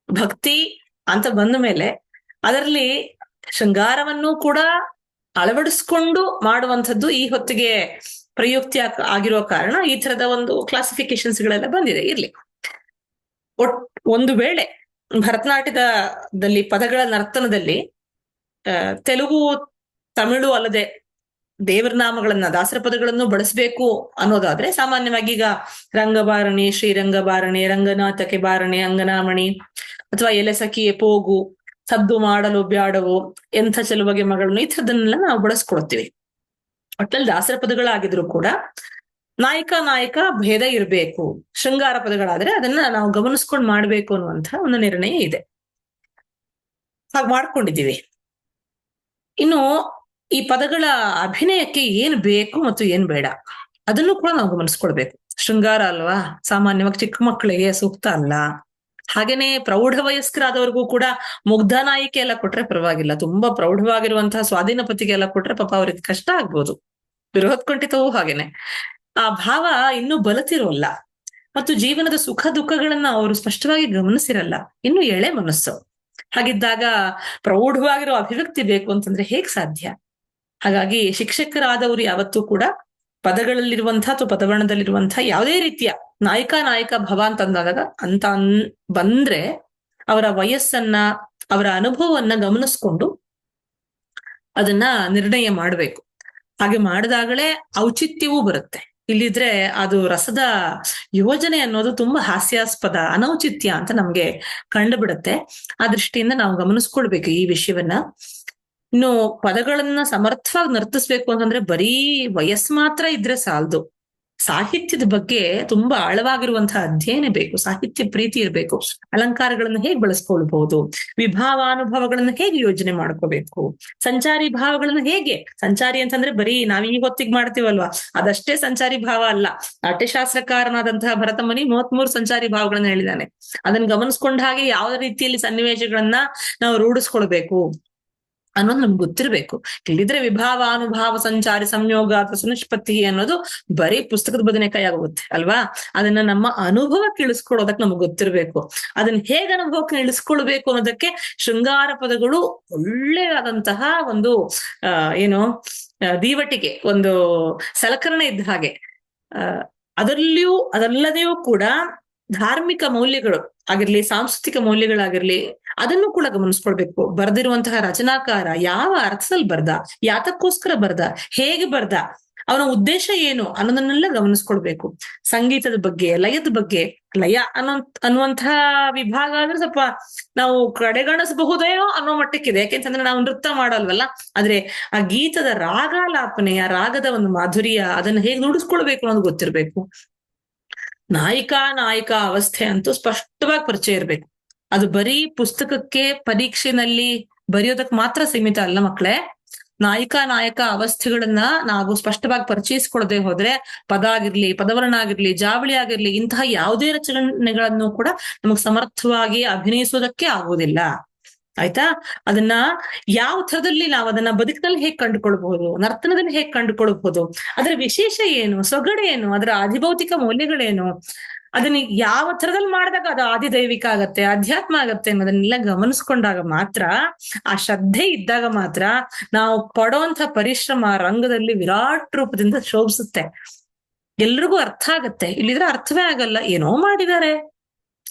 ಭಕ್ತಿ ಅಂತ ಬಂದ ಮೇಲೆ ಅದರಲ್ಲಿ ಶೃಂಗಾರವನ್ನು ಕೂಡ ಅಳವಡಿಸ್ಕೊಂಡು ಮಾಡುವಂಥದ್ದು ಈ ಹೊತ್ತಿಗೆ ಪ್ರಯುಕ್ತಿ ಆಗಿರೋ ಕಾರಣ ಈ ತರದ ಒಂದು ಕ್ಲಾಸಿಫಿಕೇಶನ್ಸ್ ಗಳೆಲ್ಲ ಬಂದಿದೆ, ಇರ್ಲಿ. ಒಟ್, ಒಂದು ವೇಳೆ ಭರತನಾಟ್ಯದಲ್ಲಿ, ಪದಗಳ ನರ್ತನದಲ್ಲಿ ತೆಲುಗು, ತಮಿಳು ಅಲ್ಲದೆ ದೇವರ ನಾಮಗಳನ್ನ, ದಾಸರ ಪದಗಳನ್ನು ಬಳಸಬೇಕು ಅನ್ನೋದಾದ್ರೆ ಸಾಮಾನ್ಯವಾಗಿ ಈಗ ರಂಗಭಾರಣಿ, ಶ್ರೀರಂಗಭಾರಣಿ, ರಂಗನಾಥಕ್ಕೆ ಬಾರಣಿ ಅಂಗನಾಮಣಿ ಅಥವಾ ಎಲೆಸಕಿ ಪೋಗು ಸದ್ದು ಮಾಡಲು ಬ್ಯಾಡವು, ಎಂಥ ಚೆಲುವಗೆ ಮಗಳನ್ನು ಈ ನಾವು ಬಳಸ್ಕೊಳ್ತೀವಿ. ಒಟ್ಟಲ್ಲಿ ದಾಸರ ಪದಗಳಾಗಿದ್ರು ಕೂಡ ನಾಯಕ ನಾಯಕ ಭೇದ ಇರಬೇಕು. ಶೃಂಗಾರ ಪದಗಳಾದ್ರೆ ಅದನ್ನ ನಾವು ಗಮನಿಸ್ಕೊಂಡು ಮಾಡ್ಬೇಕು ಅನ್ನುವಂತ ಒಂದು ನಿರ್ಣಯ ಇದೆ. ಹಾಗೆ ಮಾಡ್ಕೊಂಡಿದ್ದೀವಿ. ಇನ್ನು ಈ ಪದಗಳ ಅಭಿನಯಕ್ಕೆ ಏನ್ ಬೇಕು ಮತ್ತು ಏನ್ ಬೇಡ, ಅದನ್ನು ಕೂಡ ನಾವು ಗಮನಿಸ್ಕೊಳ್ಬೇಕು. ಶೃಂಗಾರ ಅಲ್ವಾ? ಸಾಮಾನ್ಯವಾಗಿ ಚಿಕ್ಕ ಮಕ್ಕಳಿಗೆ ಸೂಕ್ತ ಅಲ್ಲ. ಹಾಗೇನೆ ಪ್ರೌಢ ವಯಸ್ಕರಾದವ್ರಿಗೂ ಕೂಡ ಮುಗ್ಧ ನಾಯಿಕೆ ಎಲ್ಲ ಕೊಟ್ರೆ ಪರವಾಗಿಲ್ಲ. ತುಂಬಾ ಪ್ರೌಢವಾಗಿರುವಂತಹ ಸ್ವಾಧೀನ ಪತಿಗೆ ಎಲ್ಲ ಕೊಟ್ರೆ ಪಾಪ ಅವ್ರಿಗೆ ಕಷ್ಟ ಆಗ್ಬೋದು. ಬೃಹತ್ಕಂಠಿತವೂ ಹಾಗೇನೆ. ಆ ಭಾವ ಇನ್ನೂ ಬಲತಿರೋಲ್ಲ. ಮತ್ತು ಜೀವನದ ಸುಖ ದುಃಖಗಳನ್ನ ಅವರು ಸ್ಪಷ್ಟವಾಗಿ ಗಮನಿಸಿರಲ್ಲ. ಇನ್ನು ಎಳೆ ಮನಸ್ಸು. ಹಾಗಿದ್ದಾಗ ಪ್ರೌಢವಾಗಿರೋ ಅಭಿವ್ಯಕ್ತಿ ಬೇಕು ಅಂತಂದ್ರೆ ಹೇಗ್ ಸಾಧ್ಯ? ಹಾಗಾಗಿ ಶಿಕ್ಷಕರಾದವರು ಯಾವತ್ತೂ ಕೂಡ ಪದಗಳಲ್ಲಿರುವಂತಹ ಅಥವಾ ಪದವರ್ಣದಲ್ಲಿರುವಂತಹ ಯಾವುದೇ ರೀತಿಯ ನಾಯಕ ನಾಯಕ ಭವ ಅಂತಂದಾಗ ಅಂತ ಬಂದ್ರೆ ಅವರ ವಯಸ್ಸನ್ನ, ಅವರ ಅನುಭವವನ್ನ ಗಮನಿಸ್ಕೊಂಡು ಅದನ್ನ ನಿರ್ಣಯ ಮಾಡಬೇಕು. ಹಾಗೆ ಮಾಡಿದಾಗಲೇ ಔಚಿತ್ಯವೂ ಬರುತ್ತೆ. ಇಲ್ಲಿದ್ರೆ ಅದು ರಸದ ಯೋಜನೆ ಅನ್ನೋದು ತುಂಬಾ ಹಾಸ್ಯಾಸ್ಪದ, ಅನೌಚಿತ್ಯ ಅಂತ ನಮ್ಗೆ ಕಂಡು ಬಿಡುತ್ತೆ ಆ ದೃಷ್ಟಿಯಿಂದ ನಾವು ಗಮನಿಸ್ಕೊಳ್ಬೇಕು ಈ ವಿಷಯವನ್ನ. ಇನ್ನು ಪದಗಳನ್ನ ಸಮರ್ಥವಾಗಿ ನರ್ತಿಸ್ಬೇಕು ಅಂತಂದ್ರೆ ಬರೀ ವಯಸ್ಸು ಮಾತ್ರ ಇದ್ರೆ ಸಾಲದು. ಸಾಹಿತ್ಯದ ಬಗ್ಗೆ ತುಂಬಾ ಆಳವಾಗಿರುವಂತಹ ಅಧ್ಯಯನ ಬೇಕು, ಸಾಹಿತ್ಯ ಪ್ರೀತಿ ಇರಬೇಕು, ಅಲಂಕಾರಗಳನ್ನು ಹೇಗೆ ಬಳಸ್ಕೊಳ್ಬಹುದು, ವಿಭಾವಾನುಭವಗಳನ್ನು ಹೇಗೆ ಯೋಜನೆ ಮಾಡ್ಕೋಬೇಕು, ಸಂಚಾರಿ ಭಾವಗಳನ್ನು ಹೇಗೆ, ಸಂಚಾರಿ ಅಂತಂದ್ರೆ ಬರೀ ನಾವ್ ಹೊತ್ತಿಗೆ ಮಾಡ್ತೀವಲ್ವಾ, ಅದಷ್ಟೇ ಸಂಚಾರಿ ಭಾವ ಅಲ್ಲ, ನಾಟ್ಯಶಾಸ್ತ್ರಕಾರನಾದಂತಹ ಭರತಮುನಿ ಮೂವತ್ಮೂರು ಸಂಚಾರಿ ಭಾವಗಳನ್ನ ಹೇಳಿದಾನೆ, ಅದನ್ನ ಗಮನಿಸ್ಕೊಂಡ ಹಾಗೆ ಯಾವ ರೀತಿಯಲ್ಲಿ ಸನ್ನಿವೇಶಗಳನ್ನ ನಾವು ರೂಢಿಸ್ಕೊಳ್ಬೇಕು. ಅನ್ನೋದು ನಮ್ಗೆ ಗೊತ್ತಿರ್ಬೇಕು. ಇಲ್ಲಿದ್ರೆ ವಿಭಾವಾನುಭಾವ ಸಂಚಾರಿ ಸಂಯೋಗ ಅಥವಾ ಸುನಿಷ್ಪತ್ತಿ ಅನ್ನೋದು ಬರೀ ಪುಸ್ತಕದ ಬದನೆಕಾಯಿ ಆಗೋಗುತ್ತೆ ಅಲ್ವಾ? ಅದನ್ನ ನಮ್ಮ ಅನುಭವಕ್ಕೆ ಇಳಿಸ್ಕೊಳ್ಳೋದಕ್ಕೆ ನಮ್ಗೆ ಗೊತ್ತಿರಬೇಕು. ಅದನ್ನ ಹೇಗೆ ಅನುಭವಕ್ಕೆ ಇಳಿಸ್ಕೊಳ್ಬೇಕು ಅನ್ನೋದಕ್ಕೆ ಶೃಂಗಾರ ಪದಗಳು ಒಳ್ಳೆಯಾದಂತಹ ಒಂದು ಏನು ದೀವಟಿಗೆ ಒಂದು ಸಲಕರಣೆ ಇದ್ದ ಹಾಗೆ. ಅದರಲ್ಲಿಯೂ ಅದಲ್ಲದೆಯೂ ಕೂಡ ಧಾರ್ಮಿಕ ಮೌಲ್ಯಗಳು ಆಗಿರ್ಲಿ, ಸಾಂಸ್ಕೃತಿಕ ಮೌಲ್ಯಗಳಾಗಿರ್ಲಿ ಅದನ್ನು ಕೂಡ ಗಮನಿಸ್ಕೊಳ್ಬೇಕು. ಬರ್ದಿರುವಂತಹ ರಚನಾಕಾರ ಯಾವ ಅರ್ಥದಲ್ಲಿ ಬರ್ದ, ಯಾತಕ್ಕೋಸ್ಕರ ಬರ್ದ, ಹೇಗೆ ಬರ್ದ, ಅವನ ಉದ್ದೇಶ ಏನು ಅನ್ನೋದನ್ನೆಲ್ಲ ಗಮನಿಸ್ಕೊಳ್ಬೇಕು. ಸಂಗೀತದ ಬಗ್ಗೆ, ಲಯದ ಬಗ್ಗೆ, ಲಯ ಅನ್ನೋ, ಅನ್ನುವಂತಹ ವಿಭಾಗ ಅಂದ್ರೆ ಸ್ವಲ್ಪ ನಾವು ಕಡೆಗಣಿಸಬಹುದೇನೋ ಅನ್ನೋ ಮಟ್ಟಕ್ಕಿದೆ. ಯಾಕೆಂತಂದ್ರೆ ನಾವು ನೃತ್ಯ ಮಾಡಲ್ವಲ್ಲ? ಆದ್ರೆ ಆ ಗೀತದ ರಾಗಾಲಾಪನೆ ರಾಗದ ಒಂದು ಮಾಧುರ್ಯ ಅದನ್ನ ಹೇಗೆ ನುಡಿಸ್ಕೊಳ್ಬೇಕು ಅನ್ನೋದು ಗೊತ್ತಿರ್ಬೇಕು. ನಾಯಿಕಾ ನಾಯಕ ಅವಸ್ಥೆ ಅಂತೂ ಸ್ಪಷ್ಟವಾಗಿ ಪರಿಚಯ ಇರ್ಬೇಕು. ಅದು ಬರೀ ಪುಸ್ತಕಕ್ಕೆ ಪರೀಕ್ಷೆನಲ್ಲಿ ಬರೆಯೋದಕ್ ಮಾತ್ರ ಸೀಮಿತ ಅಲ್ಲ ಮಕ್ಕಳೇ ನಾಯಕ ನಾಯಕ ಅವಸ್ಥೆಗಳನ್ನ ನಾವು ಸ್ಪಷ್ಟವಾಗಿ ಪರಿಚಯಿಸ್ಕೊಡದೆ ಹೋದ್ರೆ ಪದ ಆಗಿರ್ಲಿ ಪದವರ್ಣ ಆಗಿರ್ಲಿ ಜಾವಳಿ ಆಗಿರ್ಲಿ, ಇಂತಹ ಯಾವುದೇ ರಚನೆಗಳನ್ನು ಕೂಡ ನಮಗ್ ಸಮರ್ಥವಾಗಿ ಅಭಿನಯಿಸೋದಕ್ಕೆ ಆಗೋದಿಲ್ಲ ಆಯ್ತಾ? ಅದನ್ನ ಯಾವ ಥರದಲ್ಲಿ ನಾವು ಅದನ್ನ ಬದುಕಿನಲ್ಲಿ ಹೇಗ್ ಕಂಡುಕೊಳ್ಬಹುದು, ನರ್ತನದಲ್ಲಿ ಹೇಗ್ ಕಂಡುಕೊಳ್ಬಹುದು, ಅದರ ವಿಶೇಷ ಏನು, ಸೊಗಡೇನು, ಅದರ ಅಧಿಭೌತಿಕ ಮೌಲ್ಯಗಳೇನು ಅದನ್ನ ಯಾವ ಥರದಲ್ಲಿ ಮಾಡಿದಾಗ ಅದು ಆದಿದೈವಿಕ ಆಗತ್ತೆ ಅಧ್ಯಾತ್ಮ ಆಗತ್ತೆ ಅನ್ನೋದನ್ನೆಲ್ಲ ಗಮನಿಸ್ಕೊಂಡಾಗ ಮಾತ್ರ, ಆ ಶ್ರದ್ಧೆ ಇದ್ದಾಗ ಮಾತ್ರ ನಾವು ಪಡೋಂಥ ಪರಿಶ್ರಮ ರಂಗದಲ್ಲಿ ವಿರಾಟ್ ರೂಪದಿಂದ ಶೋಭಿಸುತ್ತೆ. ಎಲ್ರಿಗೂ ಅರ್ಥ ಆಗತ್ತೆ. ಇಲ್ಲಿದ್ರೆ ಅರ್ಥವೇ ಆಗಲ್ಲ. ಏನೋ ಮಾಡಿದ್ದಾರೆ.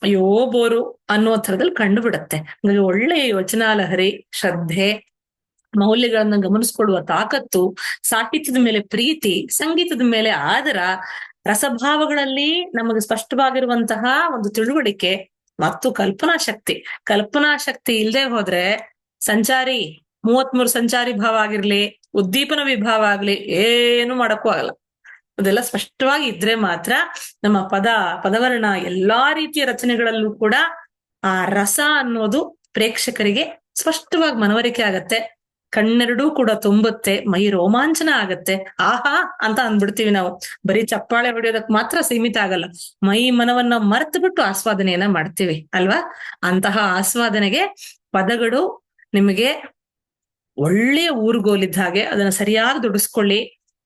ಅಯ್ಯೋ ಬೋರು ಅನ್ನೋ ಥರದಲ್ಲಿ ಕಂಡು ಬಿಡತ್ತೆ ಹಾಗಾಗಿ ಒಳ್ಳೆಯ ಯೋಚನಾ ಲಹರಿ ಶ್ರದ್ಧೆ, ಮೌಲ್ಯಗಳನ್ನ ಗಮನಿಸ್ಕೊಳ್ಳುವ ತಾಕತ್ತು, ಸಾಹಿತ್ಯದ ಮೇಲೆ ಪ್ರೀತಿ, ಸಂಗೀತದ ಮೇಲೆ ಆದರ ರಸಭಾವಗಳಲ್ಲಿ ನಮಗೆ ಸ್ಪಷ್ಟವಾಗಿರುವಂತಹ ಒಂದು ತಿಳುವಳಿಕೆ ಮತ್ತು ಕಲ್ಪನಾ ಶಕ್ತಿ. ಕಲ್ಪನಾ ಶಕ್ತಿ ಇಲ್ಲದೆ ಹೋದ್ರೆ ಸಂಚಾರಿ, ಮೂವತ್ಮೂರು ಸಂಚಾರಿ ಭಾವ ಆಗಿರ್ಲಿ, ಉದ್ದೀಪನ ವಿಭಾವ ಆಗ್ಲಿ ಏನು ಮಾಡಕ್ಕೂ ಆಗಲ್ಲ. ಅದೆಲ್ಲ ಸ್ಪಷ್ಟವಾಗಿ ಇದ್ರೆ ಮಾತ್ರ ನಮ್ಮ ಪದ, ಪದವರ್ಣ ಎಲ್ಲಾ ರೀತಿಯ ರಚನೆಗಳಲ್ಲೂ ಕೂಡ ಆ ರಸ ಅನ್ನೋದು ಪ್ರೇಕ್ಷಕರಿಗೆ ಸ್ಪಷ್ಟವಾಗಿ ಮನವರಿಕೆ ಆಗತ್ತೆ. ಕಣ್ಣೆರಡೂ ಕೂಡ ತುಂಬುತ್ತೆ, ಮೈ ರೋಮಾಂಚನ ಆಗತ್ತೆ. ಆಹಾ ಅಂತ ಅಂದ್ಬಿಡ್ತೀವಿ ನಾವು. ಬರೀ ಚಪ್ಪಾಳೆ ಹೊಡೆಯೋದಕ್ ಮಾತ್ರ ಸೀಮಿತ ಆಗಲ್ಲ. ಮೈ ಮನವನ್ನ ಮರೆತು ಬಿಟ್ಟು ಆಸ್ವಾದನೆಯನ್ನ ಮಾಡ್ತೀವಿ, ಅಲ್ವಾ? ಅಂತಹ ಆಸ್ವಾದನೆಗೆ ಪದಗಳು ನಿಮಗೆ ಒಳ್ಳೆಯ ಊರುಗೋಲಿದ್ದ ಹಾಗೆ ಅದನ್ನ ಸರಿಯಾಗಿ ದುಡಿಸ್ಕೊಳ್ಳಿ,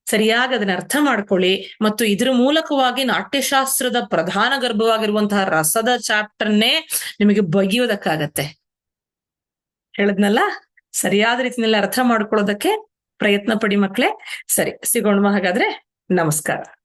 ಸರಿಯಾಗಿ ಅದನ್ನ ಅರ್ಥ ಮಾಡ್ಕೊಳ್ಳಿ ಮತ್ತು ಇದ್ರ ಮೂಲಕವಾಗಿ ನಾಟ್ಯಶಾಸ್ತ್ರದ ಪ್ರಧಾನ ಗರ್ಭವಾಗಿರುವಂತಹ ರಸದ ಚಾಪ್ಟರ್ನೇ ನಿಮಗೆ ಬಗೆಯೋದಕ್ಕಾಗತ್ತೆ ಹೇಳದ್ನಲ್ಲ? ಸರಿಯಾದ ರೀತಿಯಲ್ಲಿ ಅರ್ಥ ಮಾಡ್ಕೊಳ್ಳೋದಕ್ಕೆ ಪ್ರಯತ್ನ ಪಡಿ ಮಕ್ಕಳೇ ಸರಿ ಸಿಗೋಣ ಹಾಗಾದ್ರೆ ನಮಸ್ಕಾರ.